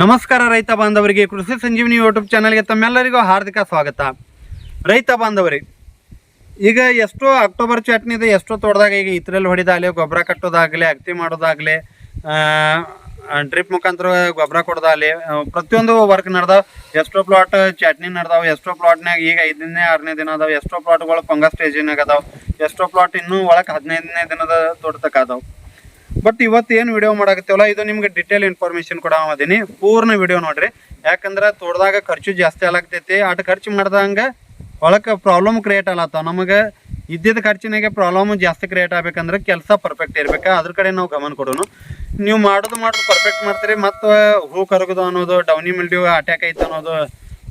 ನಮಸ್ಕಾರ ರೈತ ಬಾಂಧವರಿಗೆ, ಕೃಷಿ ಸಂಜೀವಿನಿ ಯೂಟ್ಯೂಬ್ ಚಾನಲ್ಗೆ ತಮ್ಮೆಲ್ಲರಿಗೂ ಹಾರ್ದಿಕ ಸ್ವಾಗತ. ರೈತ ಬಾಂಧವರಿ, ಈಗ ಎಷ್ಟೋ ಅಕ್ಟೋಬರ್ ಚಟ್ನಿದು ಎಷ್ಟೋ ತೋಟದಾಗ ಈಗ ಇತರಲ್ಲಿ ಹೊಡಿದಾಗಲಿ, ಗೊಬ್ಬರ ಕಟ್ಟೋದಾಗಲಿ, ಅಗತಿ ಮಾಡೋದಾಗಲಿ ಡ್ರಿಪ್ ಮುಖಾಂತರ ಗೊಬ್ಬರ ಕೊಡೋದಾಗಲಿ ಪ್ರತಿಯೊಂದು ವರ್ಕ್ ನಡ್ದಾವ. ಎಷ್ಟೋ ಪ್ಲಾಟ್ ಚಟ್ನಿ ನಡೆದವು, ಎಷ್ಟೋ ಪ್ಲಾಟ್ನಾಗ ಈಗ ಐದನೇ ಆರನೇ ದಿನ ಅದಾವೆ. ಎಷ್ಟೋ ಪ್ಲಾಟ್ಗಳು ಪೊಂಗ ಸ್ಟೇಜಿನಾಗ ಅದಾವ ಎಷ್ಟೋ ಪ್ಲಾಟ್ ಇನ್ನೂ ಒಳಗೆ ಹದಿನೈದನೇ ದಿನದ ತೋಟದಕ್ಕೆ ಅದಾವ. ಬಟ್ ಇವತ್ತು ಏನು ವಿಡಿಯೋ ಮಾಡಾಕತ್ತೀವಲ್ಲ, ಇದು ನಿಮ್ಗೆ ಡಿಟೇಲ್ ಇನ್ಫಾರ್ಮೇಶನ್ ಕೂಡ ಅದೀನಿ. ಪೂರ್ಣ ವಿಡಿಯೋ ನೋಡ್ರಿ. ಯಾಕಂದ್ರೆ ತೋಟದಾಗ ಖರ್ಚು ಜಾಸ್ತಿ ಆಗತೈತಿ ಅಟ್ ಖರ್ಚು ಮಾಡ್ದಂಗೆ ಒಳಕ್ಕೆ ಪ್ರಾಬ್ಲಮ್ ಕ್ರಿಯೇಟ್ ಆಗತ್ತವ ನಮಗೆ ಇದ್ದಿದ್ದ ಖರ್ಚಿನಾಗೆ ಪ್ರಾಬ್ಲಮ್ ಜಾಸ್ತಿ ಕ್ರಿಯೇಟ್ ಆಗ್ಬೇಕಂದ್ರೆ ಕೆಲಸ ಪರ್ಫೆಕ್ಟ್ ಇರಬೇಕು. ಅದ್ರ ಕಡೆ ನಾವು ಗಮನ ಕೊಡೋನು. ನೀವು ಮಾಡೋದು ಮಾಡೋದು ಪರ್ಫೆಕ್ಟ್ ಮಾಡ್ತೀರಿ. ಮತ್ತು ಹೂ ಕರಗೋದು ಅನ್ನೋದು, ಡೌನಿ ಮಿಲ್ಡ್ಯೂ ಅಟ್ಯಾಕ್ ಐತೆ ಅನ್ನೋದು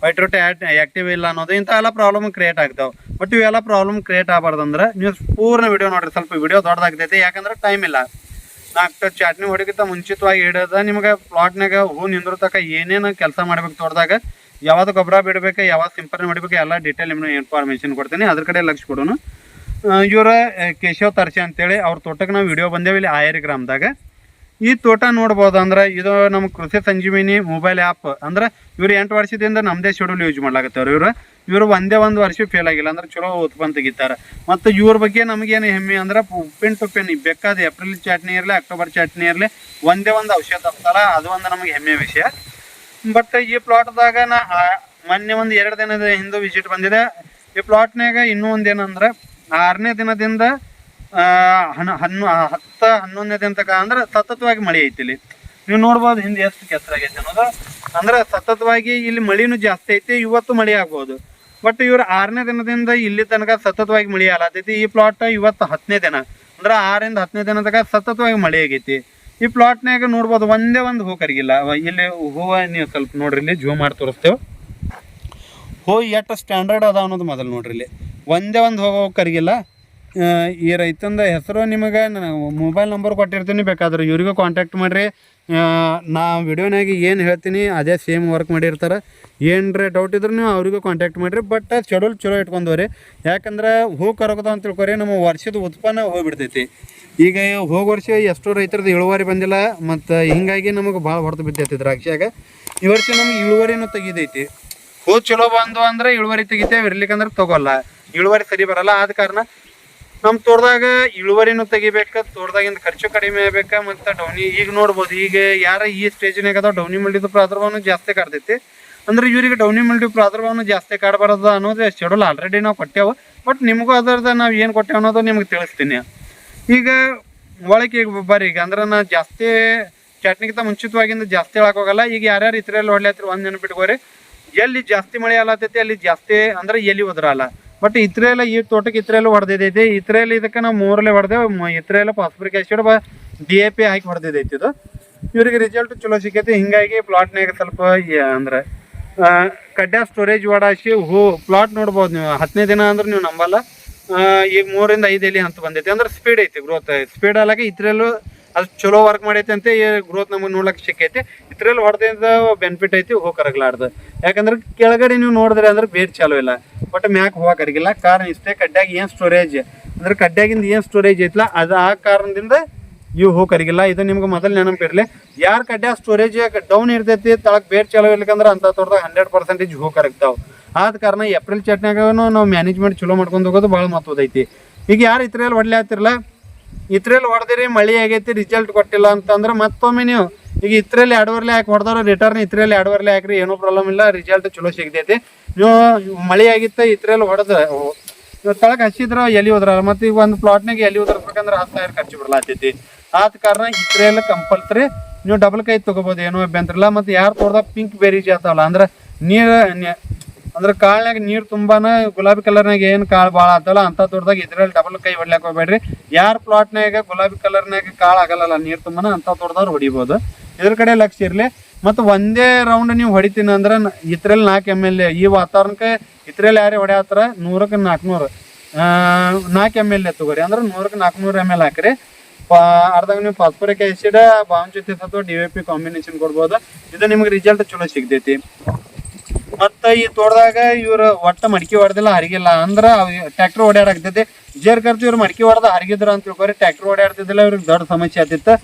ವೈಟ್ ರೋಟಿ ಆಕ್ಟಿವ್ ಇಲ್ಲ ಅನ್ನೋದು ಇಂಥ ಎಲ್ಲ ಪ್ರಾಬ್ಲಮ್ ಕ್ರಿಯೇಟ್ ಆಗ್ತಾವೆ. ಬಟ್ ಇವೆಲ್ಲ ಪ್ರಾಬ್ಲಮ್ ಕ್ರಿಯೇಟ್ ಆಗಬಾರ್ದಂದ್ರೆ ನೀವು ಪೂರ್ಣ ವಿಡಿಯೋ ನೋಡ್ರಿ. ಸ್ವಲ್ಪ ವಿಡಿಯೋ ದೊಡ್ಡದಾಗ್ತೈತಿ. ಯಾಕಂದ್ರೆ ಟೈಮ್ ಇಲ್ಲ. ನಾಲ್ಕು ಚಾಟ್ನಿ ಹೊಡಿಗಿಂತ ಮುಂಚಿತವಾಗಿ ಹಿಡಿದ ನಿಮಗೆ ಪ್ಲಾಟ್ನಾಗ ಹೂ ನಿಂದ್ರ ತಕ ಏನೇನು ಕೆಲಸ ಮಾಡ್ಬೇಕು ತೋಟದಾಗ, ಯಾವ್ದು ಗೊಬ್ಬರ ಬಿಡಬೇಕು, ಯಾವ್ದು ಸಿಂಪರಣೆ ಮಾಡಬೇಕು, ಎಲ್ಲ ಡೀಟೇಲ್ ನಿಮ್ಗೆ ಇನ್ಫಾರ್ಮೇಷನ್ ಕೊಡ್ತೀನಿ. ಅದ್ರ ಕಡೆ ಲಕ್ಷ ಕೊಡೋಣ ಇವರ ಕೇಶವ್ ತರ್ಸಿ ಅಂತೇಳಿ ಅವ್ರ ತೋಟಕ್ಕೆ ನಾವು ವಿಡಿಯೋ ಬಂದೇವಿ ಇಲ್ಲಿ ಆಯರಿ ಗ್ರಾಮದಾಗ. ಈ ತೋಟ ನೋಡ್ಬೋದು ಅಂದ್ರೆ ಇದು ನಮ್ಮ ಕೃಷಿ ಸಂಜೀವಿನಿ ಮೊಬೈಲ್ ಆ್ಯಪ್ ಅಂದ್ರೆ ಇವ್ರು ಎಂಟು ವರ್ಷದಿಂದ ನಮ್ಮದೇ ಶೆಡ್ಯೂಲ್ ಯೂಸ್ ಮಾಡ್ಲಾಕತ್ತವ್ರು ಇವರು. ಇವರು ಒಂದೇ ಒಂದು ವರ್ಷ ಫೇಲ್ ಆಗಿಲ್ಲ, ಅಂದ್ರೆ ಚಲೋ ಉತ್ಪನ್ನ ತೆಗಿತಾರೆ ಮತ್ತು ಇವ್ರ ಬಗ್ಗೆ ನಮಗೇನು ಹೆಮ್ಮೆ ಅಂದ್ರೆ ಉಪ್ಪಿನ ತುಪ್ಪಿನ ಬೇಕಾದ ಏಪ್ರಿಲ್ ಚಟ್ನಿ ಇರಲಿ ಅಕ್ಟೋಬರ್ ಚಟ್ನಿ ಇರಲಿ, ಒಂದೇ ಒಂದು ಔಷಧ ತಪ್ಪಲ್ಲ ಅದು ಒಂದು ನಮಗೆ ಹೆಮ್ಮೆ ವಿಷಯ. ಬಟ್ ಈ ಪ್ಲಾಟ್ದಾಗ ನಾ ಮೊನ್ನೆ ಒಂದು ಎರಡು ದಿನದ ಹಿಂದೂ ವಿಸಿಟ್ ಬಂದಿದೆ. ಈ ಪ್ಲಾಟ್ನಾಗ ಇನ್ನೂ ಒಂದು ಏನಂದ್ರೆ ಆರನೇ ದಿನದಿಂದ ಹನ್ನ ಹನ್ನು ಹತ್ತು ಹನ್ನೊಂದನೇ ದಿನ ತನಕ ಅಂದ್ರೆ ಸತತವಾಗಿ ಮಳೆ ಐತಿ ಇಲ್ಲಿ ನೀವು ನೋಡ್ಬೋದು ಹಿಂದೆ ಎಷ್ಟು ಕೆಸರಾಗೈತೆ ಅನ್ನೋದು. ಅಂದ್ರೆ ಸತತವಾಗಿ ಇಲ್ಲಿ ಮಳಿನೂ ಜಾಸ್ತಿ ಐತಿ, ಇವತ್ತು ಮಳೆ ಆಗ್ಬೋದು. ಬಟ್ ಇವ್ರು ಆರನೇ ದಿನದಿಂದ ಇಲ್ಲಿ ತನಕ ಸತತವಾಗಿ ಮಳೆ ಆಲತೈತಿ ಈ ಪ್ಲಾಟ್ ಇವತ್ತು ಹತ್ತನೇ ದಿನ. ಅಂದ್ರೆ ಆರಿಂದ ಹತ್ತನೇ ದಿನ ತನಕ ಸತತವಾಗಿ ಮಳೆ ಆಗೈತಿ. ಈ ಪ್ಲಾಟ್ನಾಗ ನೋಡ್ಬೋದು, ಒಂದೇ ಒಂದು ಹೂ ಕರಿಗಿಲ್ಲ. ಇಲ್ಲಿ ಹೂವ ನೀವು ಸ್ವಲ್ಪ ನೋಡ್ರಿ, ಇಲ್ಲಿ ಜೂ ಮಾಡಿ ತೋರಿಸ್ತೇವೆ. ಹೋ ಎಷ್ಟು ಸ್ಟ್ಯಾಂಡರ್ಡ್ ಅದ ಅನ್ನೋದು ಮೊದಲು ನೋಡ್ರಿ ಇಲ್ಲಿ. ಒಂದೇ ಒಂದು ಹೋಗೋ ಕರಗಿಲ್ಲ. ಈ ರೈತಂದ ಹೆಸರು ನಿಮಗೆ ನಾನು ಮೊಬೈಲ್ ನಂಬರ್ ಕೊಟ್ಟಿರ್ತೀನಿ. ಬೇಕಾದ್ರೆ ಇವ್ರಿಗೂ ಕಾಂಟ್ಯಾಕ್ಟ್ ಮಾಡಿರಿ. ನಾ ವಿಡಿಯೋನಾಗಿ ಏನು ಹೇಳ್ತೀನಿ, ಅದೇ ಸೇಮ್ ವರ್ಕ್ ಮಾಡಿರ್ತಾರೆ. ಏನರೇ ಡೌಟ್ ಇದ್ರೆ ನೀವು ಅವ್ರಿಗೂ ಕಾಂಟ್ಯಾಕ್ಟ್ ಮಾಡಿರಿ. ಬಟ್ ಶೆಡ್ಯೂಲ್ ಚಲೋ ಇಟ್ಕೊಂಡವ್ರಿ. ಯಾಕಂದ್ರೆ ಹೂ ಕರಗದ ಅಂತ ತಿಳ್ಕೊರಿ, ನಮ್ಮ ವರ್ಷದ ಉತ್ಪನ್ನ ಹೋಗ್ಬಿಡ್ತೈತಿ. ಈಗ ಹೋಗಿ ವರ್ಷ ಎಷ್ಟೋ ರೈತರದ್ದು ಇಳುವರಿ ಬಂದಿಲ್ಲ, ಮತ್ತು ಹಿಂಗಾಗಿ ನಮಗೆ ಭಾಳ ಹೊಡೆದು ಬಿದ್ದೈತಿ ದ್ರಾಕ್ಷಿಯಾಗ. ಈ ವರ್ಷ ನಮ್ಗೆ ಇಳುವರಿನೂ ತೆಗಿದೈತಿ. ಹೂ ಚಲೋ ಬಂದು ಅಂದ್ರೆ ಇಳುವರಿ ತೆಗಿತೇವೆ, ಇರ್ಲಿಕ್ಕಂದ್ರೆ ತಗೋಲ್ಲ. ಇಳುವರಿ ಸರಿ ಬರಲ್ಲ ಆದ ಕಾರಣ ನಮ್ಮ ತೋಟದಾಗ ಇಳುವರಿನೂ ತೆಗಿಬೇಕು, ತೋಟದಾಗಿಂದ ಖರ್ಚು ಕಡಿಮೆ ಆಗ್ಬೇಕು ಮತ್ತು ಡೌನಿ ಈಗ ನೋಡ್ಬೋದು, ಈಗ ಯಾರ ಈ ಸ್ಟೇಜ್ನಾಗ ಅದಾವ, ಡೌನಿ ಮಲ್ಡಿದು ಪ್ರಾದುರ್ಭಾವನು ಜಾಸ್ತಿ ಕಾಡ್ತೈತಿ. ಅಂದ್ರೆ ಇವರಿಗೆ ಡೌನಿ ಮಲ್ಡಿ ಪ್ರಾದುರ್ಭಾವನು ಜಾಸ್ತಿ ಕಾಡಬಾರದು ಅನ್ನೋದು ಶೆಡ್ಯೂಲ್ ಆಲ್ರೆಡಿ ನಾವು ಕೊಟ್ಟೆವು ಬಟ್ ನಿಮಗೂ ಅದರದ ನಾವು ಏನು ಕೊಟ್ಟೆವು ಅನ್ನೋದು ನಿಮ್ಗೆ ತಿಳಿಸ್ತೀನಿ. ಈಗ ಒಳಗೆ ಈಗ ಬರ್ರಿ, ಈಗ ಅಂದ್ರೆ ನಾ ಜಾಸ್ತಿ ಚಟ್ನಿಗಿಂತ ಮುಂಚಿತವಾಗಿಂದ ಜಾಸ್ತಿ ಹೇಳಕ್ ಹೋಗಲ್ಲ, ಈಗ ಯಾರ್ಯಾರು ಇತ್ರೆಯಲ್ಲಿ ಹೊಡ್ಲತ್ರಿ ಒಂದು ನೆನಪಿಟ್ಕೋರಿ. ಎಲ್ಲಿ ಜಾಸ್ತಿ ಮಳೆ ಆಲತೈತಿ ಅಲ್ಲಿ ಜಾಸ್ತಿ ಅಂದ್ರೆ ಎಲ್ಲಿ ಉದ್ರಲ್ಲ. ಬಟ್ ಇತ್ರೆಲ್ಲ ಈ ತೋಟಕ್ಕೆ ಇತ್ರೆಲ್ಲ ಹೊಡೆದಿದೈತಿ. ಇತ್ರೆಲ್ಲ ಇದಕ್ಕೆ ನಾವು ಮೂರಲ್ಲೇ ಹೊಡೆದೇವು. ಇತ್ರೆಲ್ಲ phosphoric acid D A P ಹಾಕಿ ಹೊಡೆದಿದೈತಿ ಇದು. ಇವ್ರಿಗೆ ರಿಸಲ್ಟ್ ಚಲೋ ಸಿಕ್ಕೈತಿ. ಹಿಂಗಾಗಿ ಪ್ಲಾಟ್ನಾಗ ಸ್ವಲ್ಪ ಅಂದ್ರೆ ಕಡ್ಡಾ ಸ್ಟೋರೇಜ್ ಹೊಡಾಸಿ ಹೂ ಪ್ಲಾಟ್ ನೋಡ್ಬೋದು ನೀವು. ಹತ್ತನೇ ದಿನ ಅಂದ್ರೆ ನೀವು ನಂಬಲ್ಲ. ಈಗ ಮೂರಿಂದ ಐದು ಎಲ್ಲಿ ಹಂತ ಬಂದೈತಿ. ಅಂದ್ರೆ ಸ್ಪೀಡ್ ಐತಿ ಗ್ರೋತ್ ಸ್ಪೀಡ್ ಅಲ್ಲಾಗೆ ಇದ್ರಲ್ಲೂ ಅದು ಚಲೋ ವರ್ಕ್ ಮಾಡೈತಿ ಅಂತ ಗ್ರೋತ್ ನಮಗೆ ನೋಡ್ಲಕ್ಕೆ ಸಿಕ್ಕೈತಿ. ಇದ್ರಲ್ಲಿ ಹೊಡೆದಿಂದ ಬೆನಿಫಿಟ್ ಐತಿ ಹೋಗಿ ಕರಗ್ಲಾರ್ದ ಯಾಕಂದ್ರೆ ಕೆಳಗಡೆ ನೀವು ನೋಡಿದ್ರೆ ಅಂದ್ರೆ ಬೇರ್ ಚಾಲೂ ಇಲ್ಲ. ಬಟ್ ಮ್ಯಾಕ್ ಹೋಗಕರಿಗಿಲ್ಲ. ಕರಗಿಲ್ಲ ಕಾರಣ ಇಷ್ಟೇ ಕಡ್ಡಾಗಿ ಏನು ಸ್ಟೋರೇಜ್ ಅಂದ್ರೆ ಕಡ್ಡ್ಯಾಗಿಂದ ಏನು ಸ್ಟೋರೇಜ್ ಐತಿಲ್ಲ ಅದು ಆ ಕಾರಣದಿಂದ ಇವು ಹೂ ಕರಗಿಲ್ಲ ಇದು ನಿಮ್ಗೆ ಮೊದಲು ನೆನಪಿರಲಿ ಯಾರ ಕಡ್ಡ್ಯಾ ಸ್ಟೋರೇಜ್ ಡೌನ್ ಇರ್ತೈತಿ ತಳಕ್ಕೆ ಬೇರ್ ಚಲೋ ಇರ್ಲಿಕ್ಕಂದ್ರೆ ಅಂತ ತೋಟದಾಗ ಹಂಡ್ರೆಡ್ ಪರ್ಸೆಂಟೇಜ್ ಹೂ ಕರಗ್ತಾವೆ ಆದ ಕಾರಣ ಏಪ್ರಿಲ್ ಚಟ್ನಾಗೂ ನಾವು ಮ್ಯಾನೇಜ್ಮೆಂಟ್ ಚಲೋ ಮಾಡ್ಕೊಂಡು ಹೋಗೋದು ಭಾಳ ಮಹತ್ವದೈತಿ ಈಗ ಯಾರು ಇತ್ರೆಯಲ್ಲಿ ಹೊಡ್ಲಿ ಆಗ್ತಿರಲ್ಲ ಇತ್ರೆಯಲ್ಲಿ ಹೊಡೆದಿರಿ, ಮಳೆ ಆಗೈತಿ ರಿಸಲ್ಟ್ ಕೊಟ್ಟಿಲ್ಲ ಅಂತಂದ್ರೆ ಮತ್ತೊಮ್ಮೆ ನೀವು ಈಗ ಇತ್ರಲ್ಲಿ ಎರಡುವರೆ ಹಾಕಿ ಹೊಡೆದವ್ರು ರಿಟರ್ನ್ ಇತ್ರಲ್ಲಿ ಎರಡುವರೆ ಹಾಕ್ರಿ, ಏನೂ ಪ್ರಾಬ್ಲಮ್ ಇಲ್ಲ ರಿಸಲ್ಟ್ ಚಲೋ ಸಿಗ್ತೈತಿ. ನೀವು ಮಳೆ ಆಗಿತ್ತು ಇತ್ರೇಲಿ ಹೊಡೆದ ಇವತ್ತು ತಳಕ್ ಹಚ್ಚಿದ್ರ ಎಲ್ಲಿ ಹೋದ್ರಲ್ಲ, ಮತ್ತೆ ಈಗ ಒಂದು ಪ್ಲಾಟ್ನಾಗ ಎಲ್ಲಿ ಹೋದ್ರಬೇಕಂದ್ರೆ ಹತ್ತು ಸಾವಿರ ಖರ್ಚು ಬರಲಾತೈತಿ. ಆದ ಕಾರಣ ಇತ್ರಲ್ಲಿ ಕಂಪಲ್ಸರಿ ನೀವು ಡಬಲ್ ಕೈ ತೊಗೋಬೋದು, ಏನೋ ಅಭ್ಯಂತರ ಮತ್ತು ಯಾರು ತೋರ್ದಾಗ ಪಿಂಕ್ ಬೇರೆ ಆತಾವಲ್ಲ, ಅಂದ್ರೆ ನೀರು ಅಂದ್ರೆ ಕಾಳ್ನಾಗ ನೀರು ತುಂಬಾನ, ಗುಲಾಬಿ ಕಲರ್ನಾಗ ಏನು ಕಾಳು ಬಾಳ ಆತಲ್ಲ ಅಂತ ತೋಟದಾಗ ಇದ್ರಲ್ಲಿ ಡಬಲ್ ಕೈ ಹೊಡ್ಲಾಕ್ ಹೋಗ್ಬೇಡ್ರಿ. ಯಾರ ಪ್ಲಾಟ್ನಾಗ ಗುಲಾಬಿ ಕಲರ್ನಾಗ ಕಾಳು ಆಗಲ್ಲ ನೀರು ತುಂಬಾನ ಅಂತ ತೋಟದವ್ರು ಹೊಡಿಬಹುದು ಇದ್ರ ಕಡೆ ಲಕ್ಷ ಇರ್ಲಿ. ಮತ್ತು ಒಂದೇ ರೌಂಡ್ ನೀವು ಹೊಡಿತೀನಿ ಅಂದ್ರೆ ಇತ್ರಲ್ಲಿ ನಾಲ್ಕು ಎಂ ಎಲ್ ಎ ಈ ವಾತಾವರಣಕ್ಕೆ ಇತ್ರಲ್ಲಿ ಯಾರೇ ಹೊಡ್ಯಾತಾರ, ನೂರಕ್ಕೆ ನಾಲ್ಕುನೂರು ನಾಲ್ಕು ಎಂ ಎಲ್ ಎ ತಗೋರಿ. ಅಂದ್ರೆ ನೂರಕ್ಕೆ ನಾಲ್ಕುನೂರು ಎಂ ಎಲ್ ಹಾಕ್ರಿ. ಅರ್ಧಾಗ ನೀವು ಫಾಸ್ಫರಿಕ್ ಆಸಿಡ್ ಬಾವಿನ ಜೊತೆ ಅಥವಾ ಡಿ ಎ ಪಿ ಕಾಂಬಿನೇಷನ್ ಕೊಡ್ಬೋದು. ಇದು ನಿಮ್ಗೆ ರಿಸಲ್ಟ್ ಚಲೋ ಸಿಗ್ತೈತಿ. ಮತ್ತ ಈ ತೋಟದಾಗ ಇವ್ರ ಒಟ್ಟ ಮಡಿಕೆ ಹೊಡೆದಿಲ್ಲ, ಹರಿಗಿಲ್ಲ. ಅಂದ್ರ ಟ್ರ್ಯಾಕ್ಟರ್ ಓಡಾಡಾಗ್ತೈತಿ ಜೇರ್ ಖರ್ಚು ಇವ್ರು ಮಡಿಕೆ ಹೊಡೆದ ಹರಿಗಿದ್ರ ಅಂತ ತಿಳ್ಕೊರಿ, ಟ್ರ್ಯಾಕ್ಟರ್ ಓಡಾಡ್ತಿದ್ದಿಲ್ಲ ಇವ್ರಿಗೆ ದೊಡ್ಡ ಸಮಸ್ಯೆ ಆತಿತ್ತು.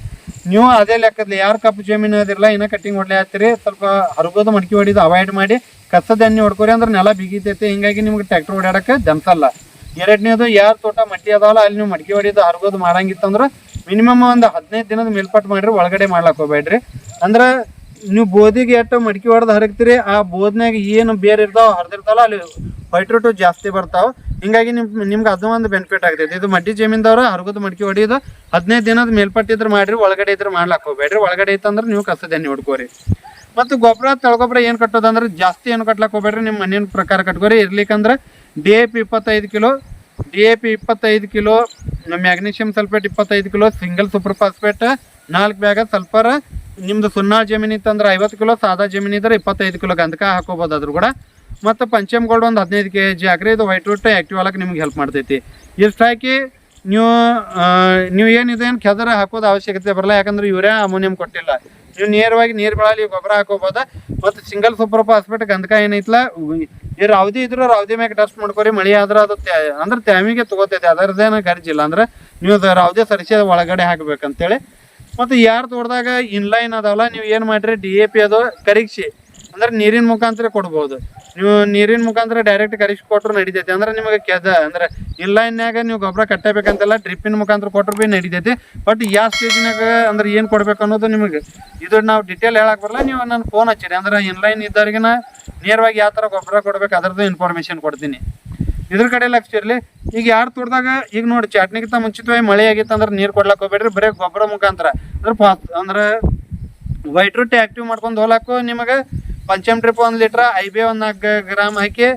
ನೀವು ಅದೇ ಲೆಕ್ಕದಲ್ಲಿ ಯಾರು ಕಪ್ಪು ಜಮೀನು ಅದಿರಲ್ಲ ಇನ್ನೂ ಕಟ್ಟಿಂಗ್ ಹೊಡ್ಲಿ ಆಗ್ತೀರಿ ಸ್ವಲ್ಪ ಹರಗೋದು ಮಡಿಕೆ ಹೊಡಿದು ಅವಾಯ್ಡ್ ಮಾಡಿ, ಕಸದ ಎಣ್ಣೆ ಹೊಡ್ಕೊರಿ ಅಂದ್ರೆ ನೆಲ ಬಿಗಿತೈತಿ. ಹಿಂಗಾಗಿ ನಿಮ್ಗೆ ಟ್ರ್ಯಾಕ್ಟರ್ ಓಡಾಡಕ್ಕೆ ಜನ್ಸಲ್ಲ ಎರಡನೇದು, ಯಾರು ತೋಟ ಮಟ್ಟಿ ಅದಾವಲ್ಲ, ಅಲ್ಲಿ ನೀವು ಮಡಿಕೆ ಹೊಡಿದು ಹರಗೋದು ಮಾಡಂಗಿತ್ತಂದ್ರೆ, ಮಿನಿಮಮ್ ಒಂದು ಹದಿನೈದು ದಿನದ ಮೇಲ್ಪಟ್ಟು ಮಾಡಿರಿ, ಒಳಗಡೆ ಮಾಡ್ಲಾಕ್ ಹೋಗ್ಬೇಡ್ರಿ ಅಂದ್ರೆ ನೀವು ಬೋದಿಗೆ ಎಷ್ಟು ಮಡಿಕೆ ಹೊಡೆದು ಹರಗ್ತೀರಿ, ಆ ಬೋದ್ನಾಗ ಏನು ಬೇರೆ ಇರ್ತಾವ, ಹರಿದಿರ್ತಾವಲ್ಲ, ಅಲ್ಲಿ ವೈಟ್ ಜಾಸ್ತಿ ಬರ್ತಾವ. ಹಿಂಗಾಗಿ ನಿಮ್, ನಿಮ್ಗೆ ಅದು ಒಂದು ಬೆನಿಫಿಟ್ ಆಗ್ತೈತಿ. ಇದು ಮಡ್ಡಿ ಜಮೀನ್ದವ್ರ ಹರಗದ ಮಡಿಕೆ ಹೊಡಿಯೋದು ಹದಿನೈದು ದಿನದ ಮೇಲ್ಪಟ್ಟಿದ್ರೆ ಮಾಡಿರಿ, ಒಳಗಡೆ ಇದ್ರೆ ಮಾಡ್ಲಾಕ್ ಹೋಗ್ಬೇಡ್ರಿ. ಒಳಗಡೆ ಇತ್ತಂದ್ರೆ ನೀವು ಕಸದ ಎಣ್ಣೆ ಹೊಡ್ಕೋರಿ. ಮತ್ತು ಗೊಬ್ಬರ ತಳಗೊಬ್ಬರ ಏನು ಕಟ್ಟೋದಂದ್ರೆ ಜಾಸ್ತಿ ಏನು ಕಟ್ಲಾಕ ಹೋಗ್ಬೇಡ್ರಿ. ನಿಮ್ಮ ಮಣ್ಣಿನ ಪ್ರಕಾರ ಕಟ್ಕೋರಿ. ಇರ್ಲಿಕ್ಕಂದ್ರೆ ಡಿ ಎ ಪಿ ಇಪ್ಪತ್ತೈದು ಕಿಲೋ ಡಿ ಎ ಪಿ ಇಪ್ಪತ್ತೈದು ಕಿಲೋ ಮ್ಯಾಗ್ನೀಷಿಯಂ ಸಲ್ಫೇಟ್ ಇಪ್ಪತ್ತೈದು ಕಿಲೋ ಸಿಂಗಲ್ ಸೂಪರ್ ಫಾಸ್ಫೇಟ್ ನಾಲ್ಕು ಬ್ಯಾಗ ಸಲ್ಫರ್ ನಿಮ್ದು ಸುಣ್ಣ ಜಮೀನು ಇತ್ತಂದ್ರೆ ಐವತ್ತು ಕಿಲೋ, ಸಾದಾ ಜಮೀನು ಇದ್ರೆ ಇಪ್ಪತ್ತೈದು ಕಿಲೋ ಗಂಧಕ ಹಾಕೋಬೋದು ಅದ್ರ ಕೂಡ. ಮತ್ತು ಪಂಚಮ್ ಗೋಲ್ಡ್ ಒಂದು ಹದಿನೈದು ಕೆ ಜಿ ಹಾಕ್ರಿ ಇದು ವೈಟ್ ರೂಟ್ ಆ್ಯಕ್ಟಿವ್ ಆಗಕ್ಕೆ ನಿಮ್ಗೆ ಹೆಲ್ಪ್ ಮಾಡ್ತೈತಿ. ಇಷ್ಟು ಹಾಕಿ ನೀವು ನೀವು ಏನಿದೆ ಏನು ಕೆದರ ಹಾಕೋದು ಅವಶ್ಯಕತೆ ಬರಲ್ಲ, ಯಾಕಂದ್ರೆ ಇವರೇ ಅಮೋನಿಯಂ ಕೊಟ್ಟಿಲ್ಲ. ನೀವು ನೇರವಾಗಿ ನೀರು ಬೆಳಲಿ ಗೊಬ್ಬರ ಹಾಕೋಬೋದು, ಮತ್ತು ಸಿಂಗಲ್ ಸೂಪರ್ ಫಾಸ್ಫೇಟ್ ಗಂಧಕ ಏನೈತಲ್ಲ ರಾವದಿ ಇದ್ರು ರಾವದಿ ಮ್ಯಾಗ ಟೆಸ್ಟ್ ಮಾಡ್ಕೊರಿ, ಮಳೆ ಆದ್ರೆ ಅದು ಅಂದ್ರೆ ತ್ಯಾಮಿಗೆ ತಗೋತೈತಿ ಅದರದ್ದೇನು ಗರ್ಜಿಲ್ಲ ಅಂದ್ರೆ ನೀವು ರಾವದಿ ಸರಿಸಿ ಒಳಗಡೆ ಹಾಕ್ಬೇಕಂತೇಳಿ ಮತ್ತು ಯಾರು ತೋಟದಾಗ ಇನ್ಲೈನ್ ಅದಾವಲ್ಲ, ನೀವು ಏನು ಮಾಡ್ರಿ ಡಿ ಎ ಪಿ ಅದು ಕರೀಕ್ಷಿ. ಅಂದ್ರೆ ನೀರಿನ ಮುಖಾಂತರ ಕೊಡ್ಬೋದು. ನೀವು ನೀರಿನ ಮುಖಾಂತರ ಡೈರೆಕ್ಟ್ ಕರಿಸಿ ಕೊಟ್ರು ನಡಿತೈತಿ. ಅಂದ್ರೆ ನಿಮಗೆ ಕೆದ ಅಂದ್ರೆ ಇನ್ಲೈನ್ಯಾಗ ನೀವು ಗೊಬ್ಬರ ಕಟ್ಟಬೇಕಂತೆಲ್ಲ ಡ್ರಿಪ್ಪಿನ ಮುಖಾಂತರ ಕೊಟ್ಟರು ಭೀ ನಡಿತೈತಿ. ಬಟ್ ಯಾವ ಸ್ಟೇಜ್ನಾಗ ಅಂದ್ರೆ ಏನು ಕೊಡ್ಬೇಕು ಅನ್ನೋದು ನಿಮಗೆ ಇದು ನಾವು ಡಿಟೇಲ್ ಹೇಳಕ್ಕೆ ಬರಲ್ಲ. ನೀವು ನನ್ನ ಫೋನ್ ಹಚ್ಚಿರಿ. ಅಂದ್ರೆ ಇನ್ಲೈನ್ ಇದ್ದವ್ರಿಗೆ ನೇರವಾಗಿ ಯಾವ ಥರ ಗೊಬ್ಬರ ಕೊಡ್ಬೇಕು ಅದರದ್ದು ಇನ್ಫಾರ್ಮೇಷನ್ ಕೊಡ್ತೀನಿ. ಇದ್ರ ಕಡೆ ಲಕ್ಷ ಇರಲಿ. ಈಗ ಯಾರು ತೋಟದಾಗ, ಈಗ ನೋಡಿ, ಚಟ್ನಿಗಿಂತ ಮುಂಚಿತವಾಗಿ ಮಳೆ ಆಗಿತ್ತು ಅಂದ್ರೆ ನೀರು ಕೊಡ್ಲಾಕ್ ಹೋಗ್ಬೇಡ್ರಿ, ಬರೀ ಗೊಬ್ಬರ ಮುಖಾಂತರ. ಅಂದ್ರೆ ಅಂದ್ರೆ ವೈಟ್ ರೊಟ್ಟಿ ಆಕ್ಟಿವ್ ಮಾಡ್ಕೊಂಡು ಹೋಲಾಕು ನಿಮಗೆ ಪಂಚಮ್ ಟ್ರಿಪ್ ಒಂದು ಲೀಟ್ರ್, ಐ ಬಿ ಒಂದು ನಾಲ್ಕು ಗ್ರಾಮ್ ಹಾಕಿ,